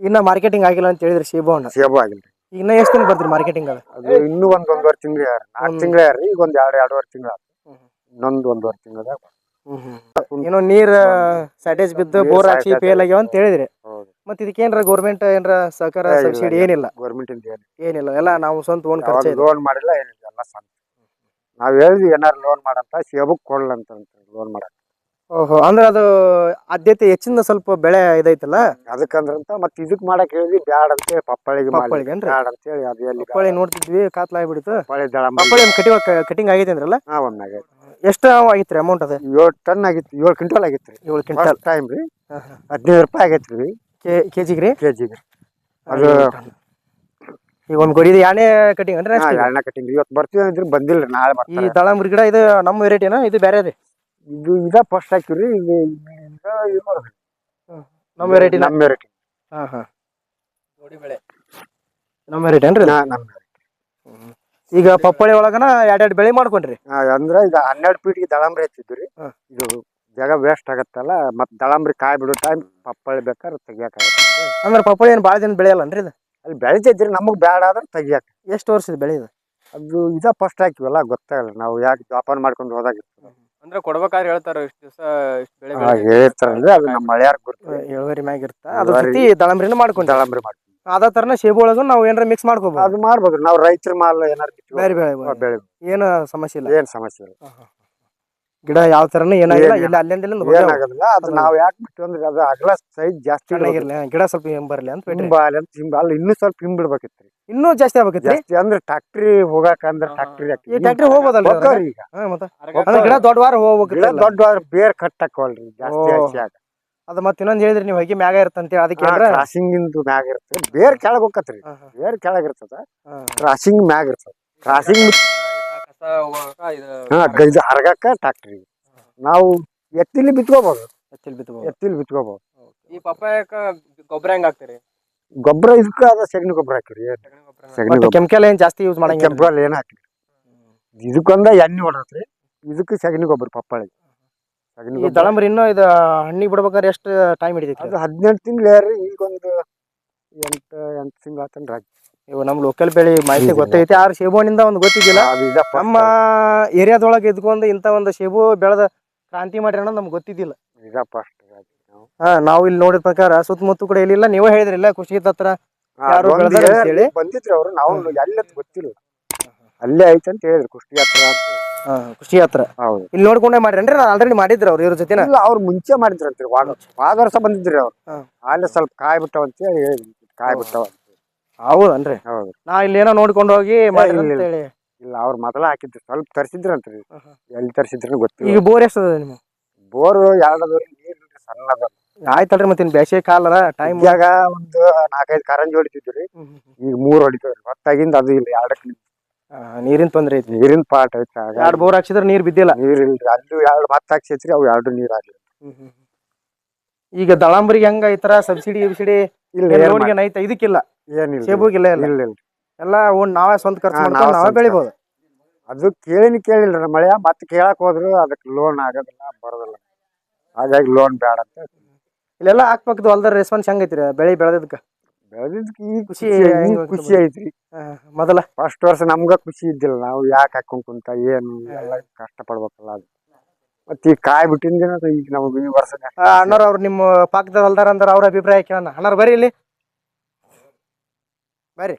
ಇನ್ನ ಮಾರ್ಕೆಟಿಂಗ್ ಆಗಿಲ್ಲ ಅಂತ ಹೇಳಿದ್ರಿ ಸೇಬು ಹಣ್ಣು ಸೇಬು ಆಗಿಲ್ರಿ. ಇನ್ನ ಎಷ್ಟು ದಿನ ಬರ್ತೀರಿ ಮಾರ್ಕೆಟಿಂಗ್ ಅದು ಅದು ಇನ್ನೂ ಒಂದ್ ತಿಂಗ್ಳು ತಿಂಗಳು ನಾಲ್ಕು ತಿಂಗ್ಳು ತಿಂಗಳ ರೀ ಈಗ ಒಂದ್ ಎರಡು ಎರಡುವರೆ ತಿಂಗಳ ಹ್ಮ್. ಇನ್ನೊಂದು ಒಂದೂವರೆ ತಿಂಗಳದಾಗ ಏನೋ ನೀರ್ ಸ್ಯಾಟೇಜ್ ಬಿದ್ದು ಬೋರ್ ಹಾಕಿ ಫೇಲ್ ಆಗ್ಯಾವ ಅಂತ ಹೇಳಿದ್ರಿ. ಮತ್ತೆ ಇದಕ್ಕೆ ಏನ್ರ ಗೌರ್ಮೆಂಟ್ ಏನ್ರ ಸಹಕಾರ ಸಬ್ಸಿಡಿ ಏನಿಲ್ಲ? ಗೌರ್ಮೆಂಟ್ ಇಂದ ಏನು ಏನಿಲ್ಲ. ಎಲ್ಲ ನಾವು ಸ್ವಂತ ಓನ್ ಖರ್ಚು ಇದೆ ಲೋನ್ ಮಾಡಿಲ್ಲ ಏನಿಲ್ಲ. ಎಲ್ಲ ಸ್ವಂತ. ನಾವ್ ಹೇಳಿದ್ವಿ ಏನಾರು ಲೋನ್ ಮಾಡಂತ ಸೇಬಕ್ ಕೊಡ್ಲಂತ ಲೋನ್ ಮಾಡಕ್ ಓಹೋ ಅಂದ್ರೆ ಅದು ಆದ್ಯತೆ ಹೆಚ್ಚಿನ ಸ್ವಲ್ಪ ಬೆಳೆ ಇದೈತಲ್ಲ? ಅದಕ್ಕಂದ್ರಂತ ಮತ್ತೆ ಇದಕ್ ಮಾಡಕ್ ಹೇಳಿದ್ವಿ ಬ್ಯಾಡ ಅಂತ ಪಪ್ಪಳಿಗೆ ಮಾಡಿ. ಅಂತ ಹೇಳಿ ಅದು ಎಲ್ಲಿ ಪಪ್ಪಳಿ ನೋಡ್ತಿದ್ವಿ ಕಾತ್ಲ ಆಗ್ಬಿಡ್ತು. ಪಪ್ಪಾಳಿ ದಳ ಪಪ್ಪಾಳಿ ಕಟಿಂಗ್ ಕಟಿಂಗ್ ಆಗೈತೆ ಅಂದ್ರಲ್ಲ ಹಾ ಒಮ್ಮೆಗೆ ಎಷ್ಟು ಆಗಿತ್ರಿ ಅಮೌಂಟ್ ಅದು? ಏಳು ಟನ್ ಆಗಿತ್ತು ಏಳು ಕ್ವಿಂಟಲ್ ಆಗಿತ್ತು ರೀ. ಏಳು ಕ್ವಿಂಟಲ್. ಟೈಮ್ ರೀ. ಹದಿನೈದು ರೂಪಾಯಿ ಆಗೈತ್ರಿ ರೀ. ಕೆಜಿಗೆ ರೀ? ಕೆಜಿಗೆ ಅದು ಈಗ ಒಂದ್ ಗೋಡಿ ಯಾಣೆ ಕಟಿಂಗ್ ಅಂದ್ರೆ ಅಷ್ಟೇ ಎಣ್ಣೆ ಕಟ್ಟಿಂಗ್ ಇವತ್ತು ಬರ್ತೀವಿ ಅಂದ್ರೆ ಬಂದಿಲ್ಲ ನಾಳೆ ಈ ಬರ್ತಾರೆ. ದಾಳಂಬ್ರಿ ಗಿಡ ಇದು ನಮ್ಮ ವೆರೈಟಿನ ಇದು ಬೇರೆ ರೀ. ಇದು ಇದ ಫಸ್ಟ್ ಹಾಕಿವ್ರಿ ಇದು ಇದು ಇದು ನಮ್ಮ ವೆರೈಟಿ ನಮ್ಮ ವೆರೈಟಿ ಹಾ ಹಾ. ನಮ್ಮ ವೆರೈಟಿ ಏನ್ರಿ ಇದು? ನಮ್ಮ ಈಗ ಪಪ್ಪಳಿ ಒಳಗನ ಎರಡೆರಡು ಬೆಳೆ ಮಾಡ್ಕೊಂಡ್ರಿ? ಅಂದ್ರೆ ಈಗ ಹನ್ನೆರಡು ಫೀಟ್ಗೆ ದಳಂಬ್ರಿ ಹಚ್ಚಿದ್ವಿ ರೀ ಇದು ಜಾಗ ವೇಸ್ಟ್ ಆಗತ್ತಲ್ಲ ಮತ್ ದಳಂಬ್ರಿ ಕಾಯಿ ಬಿಡೋ ಟೈಮ್ ಪಪ್ಪಳಿ ಬೇಕಾದ್ರೆ ತೆಗಿಯಕಾಗತ್ತೆ ಅಂದ್ರೆ ಪಪ್ಪಳಿ ಏನು ಭಾಳ ದಿನ ಬೆಳೆಯಲ್ಲನ್ರಿ ಇದು? ಅಲ್ಲಿ ಬೆಳೆದಿದ್ರಿ ನಮಗ್ ಬೇಡ ಆದ್ರೆ ತೆಗಿಯಕ. ಎಷ್ಟು ವರ್ಷದ ಬೆಳೆ ಇದು? ಅದು ಇದ ಫಸ್ಟ್ ಹಾಕಿವಲ್ಲ ಗೊತ್ತಾಗಲ್ಲ ನಾವು ಯಾಕೆ ಜೋಪಾನ ಮಾಡ್ಕೊಂಡು ಹೋದಾಗ ಅಂದ್ರೆ ಕೊಡ್ಬೇಕಾದ್ರೆ ಹೇಳ್ತಾರ ಇಷ್ಟು ದಿವಸ ಇಷ್ಟು ಬೆಳೆ ಅದು ನಮ್ಮ ಮಳೆಯಾರ ಗುರ್ತು. ಇಳುವರಿ ಮ್ಯಾಗ ಇರುತ್ತ ಅದ್ರ ಪ್ರತಿ ಜೊತೆ ದಾಳಂಬ್ರಿನ ಮಾಡ್ಕೊಂಡ್ರಿ ದಳಂಬ್ರಿ ಮಾಡ್ತೀವಿ ಅದ ತರನ ಸೇಬು ಒಳಗ ನಾವು ಏನಾರ ಮಿಕ್ಸ್ ಮಾಡ್ಕೋಬಹುದು ಅದು ಮಾಡ್ಬೋದು. ನಾವು ರೈತರ ಮಾಲ್ ಏನಾರ ಬೇರೆ ಬೆಳೆ ಬೆಳೆ. ಏನು ಸಮಸ್ಯೆ ಇಲ್ಲ. ಏನ್ ಸಮಸ್ಯೆ ಇಲ್ಲ. ಗಿಡ ಯಾವ ತರನು ಏನಾಗಿಲ್ಲ ಇಲ್ಲ ಅಲ್ಲಿಂದ. ಏನಾಗಲ್ಲ. ಅದು ನಾವು ಯಾಕೆ ಬಿಟ್ಟು ಅಂದ್ರೆ ಅದು ಅಗಲ ಸೈಜ್ ಜಾಸ್ತಿ. ಚೆನ್ನಾಗಿರ್ಲಿ ಗಿಡ ಸ್ವಲ್ಪ ಹಿಂಗ್ ಬರ್ಲಿ ಅಂತ ಹಿಂಬಾಲ್ ಅಂತ ಇನ್ನೂ ಸ್ವಲ್ಪ ಹಿಂಬಿಡ್ಬೇಕಿತ್ತು ರೀ ಇನ್ನೂ ಜಾಸ್ತಿ ಆಗ್ಬೇಕಿತ್ತು ಜಾಸ್ತಿ ಅಂದ್ರೆ ಟ್ಯಾಕ್ಟ್ರಿ ಹೋಗಾಕ ಅಂದ್ರೆ ಟ್ಯಾಕ್ಟ್ರಿ ಈ ಟ್ಯಾಕ್ಟ್ರಿ ಹೋಗ್ಬೋದಲ್ಲ ಈಗ. ಹಾ ಮತ್ತೆ? ಗಿಡ ದೊಡ್ಡ ವಾರ ಗಿಡ ದೊಡ್ಡ ವಾರ ಬೇರ್ ಕಟ್ ಹಾಕೋಲ್ರಿ ಜಾಸ್ತಿ ಆಗ. ಅದು ಮತ್ತೆ ಇನ್ನೊಂದ್ ಹೇಳಿದ್ರಿ ನೀವು ಹೋಗಿ ಮ್ಯಾಗ ಇರ್ತಂತ ಹೇಳಿ ಅದಕ್ಕೆ ಅಂದ್ರೆ ಕ್ರಾಸಿಂಗ್ ಇಂದು ಮ್ಯಾಗ ಇರ್ತದೆ. ಬೇರ್ ಕೆಳಗ್ ಹೋಗತ್ರಿ ಬೇರ್ ಕೆಳಗ್ ಇರ್ತದ. ಕ್ರಾಸಿಂಗ್ ಮ್ಯಾಗ ಇರ್ತದ. ಕ್ರಾಸಿಂಗ್ ಹಾ ಗೈದು ಹರಗಾಕ ಟ್ಯಾಕ್ಟ್ರಿ ನಾವು ಎತ್ತಿಲಿ ಬಿತ್ಕೋಬಹುದು ಎತ್ತಿಲಿ ಬಿತ್ಬೋದು. ಎತ್ತಿಲಿ ಬಿತ್ಕೋಬಹುದು ಈ ಪಪ್ಪಾಯಕ ಗೊಬ್ಬರ ಹೆಂಗ್ ಹಾಕ್ತೀರಿ? ಗೊಬ್ಬರ ಇದಕ್ಕ ಅದ ಸಗಣಿ ಗೊಬ್ಬರ ಹಾಕಿರಿ ಸಗಣಿ ಗೊಬ್ಬರ ಕೆಮಿಕಲ್ ಏನ್ ಜಾಸ್ತಿ ಯೂಸ್ ಮಾಡಂಗಿಲ್ಲ? ಕೆಂಪಲ್ಲಿ ಏನ್ ಹಾಕಿರಿ ಇದಕ್ಕೊಂದ ಎಣ್ಣೆ ಹೊಡತ್ರಿ ಇದಕ್ಕೆ ಸಗಣಿ ಗೊಬ್ಬರ ಪಪ್ಪಾಳಿ. ಸಗಣಿ ಈ ಗೊಬ್ಬರ. ದಳಂಬ್ರಿ ಇನ್ನೂ ಇದು ಹಣ್ಣಿಗೆ ಬಿಡ್ಬೇಕಾದ್ರೆ ಎಷ್ಟು ಟೈಮ್ ಹಿಡಿತೈತಿ ಅದು ಹದಿನೆಂಟು ತಿಂಗಳು ಈಗ ಒಂದು ಎಂಟು ಎಂಟು ತಿಂಗಳು ಆತನ್ರಿ. ಇವು ನಮ್ ಲೋಕಲ್ ಬೆಳೆ ಮಾಹಿತಿ. ಗೊತ್ತೈತಿ. ಆದ್ರೆ ಸೇಬುನಿಂದ ಒಂದು ಗೊತ್ತಿದ್ದಿಲ್ಲ. ನಮ್ಮ ಏರಿಯಾದೊಳಗೆ ಇದ್ಕೊಂಡು ಇಂತ ಒಂದು ಸೇಬು ಬೆಳೆದ ಕ್ರಾಂತಿ ಮಾಡ್ರಿ ಅನ್ನೋದು ನಮ್ಗೆ ಗೊತ್ತಿದ್ದಿಲ್ಲ. ಹಾ ನಾವು ಇಲ್ಲಿ ನೋಡಿದ ಪ್ರಕಾರ ಸುತ್ತಮುತ್ತ ಕೂಡ ಇಲ್ಲಿಲ್ಲ ನೀವೇ ಹೇಳಿದ್ರಿಲ್ಲ ಖುಷಿ ಹತ್ರ ಯಾರು ಅಂತೇಳಿ? ಬಂದಿದ್ರಿ ಅವ್ರು. ನಾವು ಎಲ್ಲ ಗೊತ್ತಿಲ್ಲ. ಅಲ್ಲೇ ಐತೆ ಅಂತ ಹೇಳಿದ್ರು ಕುಷ್ಟಿ ಹತ್ರ. ಖುಷಿ ಹತ್ರ. ಇಲ್ಲಿ ನೋಡ್ಕೊಂಡೇ ಮಾಡ್ರಿ ನಾನು ಆಲ್ರೆಡಿ ಮಾಡಿದ್ರು ಅವ್ರು ಇವ್ರ ಇಲ್ಲ ಅವ್ರು ಮುಂಚೆ ಮಾಡಿದ್ರಂತ್ರಿ ವಾದ ವಾದ ವರ್ಷ ಬಂದಿದ್ರಿ ಅವ್ರು. ಅಲ್ಲೇ ಸ್ವಲ್ಪ ಕಾಯಿ ಅಂತ ಹೇಳಿ. ಕಾಯಿ ಬಿಟ್ಟವ ಹೌದನ್ರಿ ಹೌದು. ನಾ ಇಲ್ಲಿ ಏನೋ ನೋಡ್ಕೊಂಡು ಹೋಗಿ ಇಲ್ಲ, ಅವ್ರ ಮೊದಲ ಹಾಕಿದ್ರು. ಸ್ವಲ್ಪ ತರಿಸಿದ್ರಂತ್ರಿ. ಎಲ್ಲಿ ತರ್ಸಿದ್ರು ಗೊತ್ತಿಲ್ಲ. ಈಗ ಬೋರ್ ಎಷ್ಟದ ಅದ ನಿಮ್ಮ ಬೋರ್ ಯಾವ್ದಾದ್ರು ನೀರ್ ಇಲ್ರಿ ಸಣ್ಣದ ಆಯ್ತಲ್ರಿ ಮತ್ತೆ ಇನ್ನು ಬೇಸಿಗೆ ಕಾಲ ಟೈಮ್ ಇವಾಗ ಒಂದು ನಾಲ್ಕೈದು ಕಾರಂಜಿ ಹೊಡಿತಿದ್ರಿ ಈಗ ಮೂರ್ ಹೊಡಿತೀವ್ರಿ. ಹೊತ್ತಾಗಿಂದ ಅದು ಇಲ್ಲ ಎರಡಕ್ಕೆ ನೀರಿನ ತೊಂದ್ರೆ ಐತಿ ನೀರಿನ ಪಾಟ್ ಐತಿ ಆಗ ಎರಡು ಬೋರ್ ಹಾಕ್ಸಿದ್ರೆ ನೀರ್ ಬಿದ್ದಿಲ್ಲ. ನೀರ್ ಇಲ್ರಿ ಅಲ್ಲೂ ಎರಡು ಮತ್ತ ಹಾಕ್ಸೈತ್ರಿ ಅವು ಎರಡು ನೀರ್ ಆಗ್ಲಿ ಈಗ ದಳಂಬರಿಗೆ ಹೆಂಗ ಈ ತರ ಸಬ್ಸಿಡಿ ಗಿಬ್ಸಿಡಿ ಇಲ್ಲ ಲೋನ್ಗೆ ಐತ ಇದಕ್ಕಿಲ್ಲ. ಏನಿಲ್ಲ ಸೇಬುಗಿಲ್ಲ ಇಲ್ಲ ಇಲ್ಲ. ಇಲ್ಲ ಎಲ್ಲ ಓನ್ ನಾವೇ ಸ್ವಂತ ಖರ್ಚು ಹಾ, ಮಾಡ್ಕೊಂಡು ನಾವೇ ನಾವೇ ಸ್ವಂತ ಬೆಳಿಬೋದು. ಅದು ಕೇಳಿನ ಕೇಳಿಲ್ರಿ ಮಳೆಯ ಮತ್ತೆ ಕೇಳಕ್ ಹೋದ್ರು ಅದಕ್ಕೆ ಲೋನ್ ಆಗೋದಿಲ್ಲ ಬರೋದಿಲ್ಲ. ಹಾಗಾಗಿ ಲೋನ್ ಬೇಡ ಅಂತ ಇಲ್ಲೆಲ್ಲ ಹಾಕ್ಬೇಕದು ಹೊಲ್ದ ರೆಸ್ಪಾನ್ಸ್ ಹೆಂಗೈತ್ರಿ ಬೆಳೆ ಬೆಳೆದಕ್ಕ ಬೆಳೆದಿದ್ದಕ್ಕೆ ಖುಷಿ ಖುಷಿ ಹೆಂಗ್ ಖುಷಿ ಐತ್ರಿ. ಮೊದಲ. ಫಸ್ಟ್ ವರ್ಷ ನಮ್ಗ ಖುಷಿ ಇದ್ದಿಲ್ಲ ನಾವು ಯಾಕೆ ಹಾಕೊಂಡ್ ಕುಂತ ಏನು ಎಲ್ಲ ಕಷ್ಟ ಪಡ್ಬೇಕಲ್ಲ ಅದು. ಮತ್ತೆ ಈಗ ಕಾಯಿ ಬಿಟ್ಟಿನ ದಿನ ಈಗ ನಮಗೆ ಈ ವರ್ಷ ಅಣ್ಣವ್ರ ಅವ್ರು ನಿಮ್ಮ ಪಕ್ಕದ ಹೊಲ್ದಾರ ಅಂದ್ರೆ ಅವ್ರ ಅಭಿಪ್ರಾಯ ಕೇಳೋಣ. ಅಣ್ಣವ್ರು ಬರ್ರಿ ಇಲ್ಲಿ. ಬರ್ರಿ.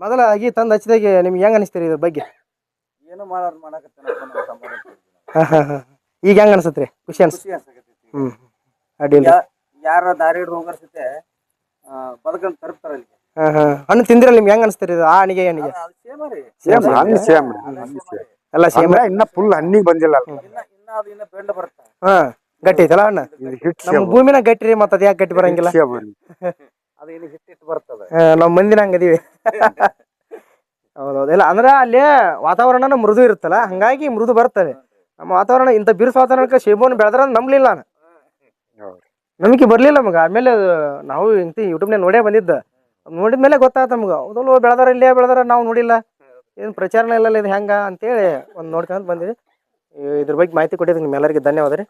ಮೊದಲ ಆಗಿ ತಂದು ಹಚ್ಚಿದಾಗೆ ನಿಮ್ಗೆ ಹೆಂಗ್ ಅನಿಸ್ತೀರಿ ಇದ್ರ ಬಗ್ಗೆ? ಏನು ಮಾಡೋರ್ ಹಾ. ಈಗ ಹೆಂಗ್ ಅನ್ಸತ್ರಿ? ಖುಷಿ ಅನ್ಸ ಹ್ಮ್ ಅಡ್ಡಿಲ್ಲ. ಯಾರ ದಾರಿ ಹೋಗರ್ಸತೆ ಬದುಕಂತ ತರ್ತಾರ ಅಲ್ಲಿ ಹಾ ಹಾ ಹಣ್ಣು ತಿಂದ್ರೆ ನಿಮ್ಗೆ ಹೆಂಗ್ ಅನಿಸ್ತೀರಿ ಇದು? ಆ ಹಣ್ಣಿಗೆ ಹಣ್ಣಿಗೆ? ಅದು ಸೇಮ ಹಣ್ಣು ಸೇಮ್ ಎಲ್ಲ ಸೇಮ್ ಅಂದ್ರೆ ಇನ್ನ ಫುಲ್ ಹಣ್ಣಿಗೆ ಬಂದಿಲ್ಲ ಅಲ್ಲ. ಹಾ ಗಟ್ಟಿ ಐತಲ್ಲ ಅಣ್ಣ ಇದು ಹಿಟ್ ನಮ್ಮ ಭೂಮಿನ ಗಟ್ಟಿ ರೀ ಮತ್ತೆ ಅದು ಯಾಕೆ ಗಟ್ಟಿ ಬರಂಗಿಲ್ಲ? ಸೇಮ್ ಬರ್ತದೆ. ಆ, ನಾವ್ ಮಂದಿನ ಹಂಗದೀವಿ ಹೌದೌದು. ಇಲ್ಲ ಅಂದ್ರೆ ಅಲ್ಲಿ ವಾತಾವರಣ ಮೃದು ಇರುತ್ತಲ್ಲ ಹಂಗಾಗಿ ಮೃದು ಬರ್ತವೆ. ನಮ್ಮ ವಾತಾವರಣ ಇಂಥ ಬಿರುಸ ವಾತಾವರಣಕ್ಕೆ ಶೇಬುವನ್ನು ಬೆಳೆದ್ರ ನಂಬಲಿಲ್ಲ ನಾನು. ಹೌದು. ನಂಬಿಕೆ ಬರ್ಲಿಲ್ಲ ನಮಗೆ ಆಮೇಲೆ ಅದು ನಾವು ಇಂತಿ ಯೂಟ್ಯೂಬ್ನಾಗ ನೋಡೇ ಬಂದಿದ್ದ. ನೋಡಿದ ಮೇಲೆ ಗೊತ್ತಾಯ್ತು ನಮ್ಗೆ. ಹೌದಲ್ಲ, ಬೆಳೆದಾರ ಇಲ್ಲೇ ಬೆಳೆದಾರ, ನಾವು ನೋಡಿಲ್ಲ. ಏನು ಪ್ರಚಾರನೇ ಇಲ್ಲ ಇದು ಹೆಂಗ ಅಂತೇಳಿ ಒಂದು ನೋಡ್ಕೊಂತ ಬಂದಿವಿ. ಇದ್ರ ಬಗ್ಗೆ ಮಾಹಿತಿ ಕೊಟ್ಟಿದ್ದಕ್ಕೆ ನಿಮ್ಮೆಲ್ಲರಿಗೆ ಧನ್ಯವಾದ ರೀ.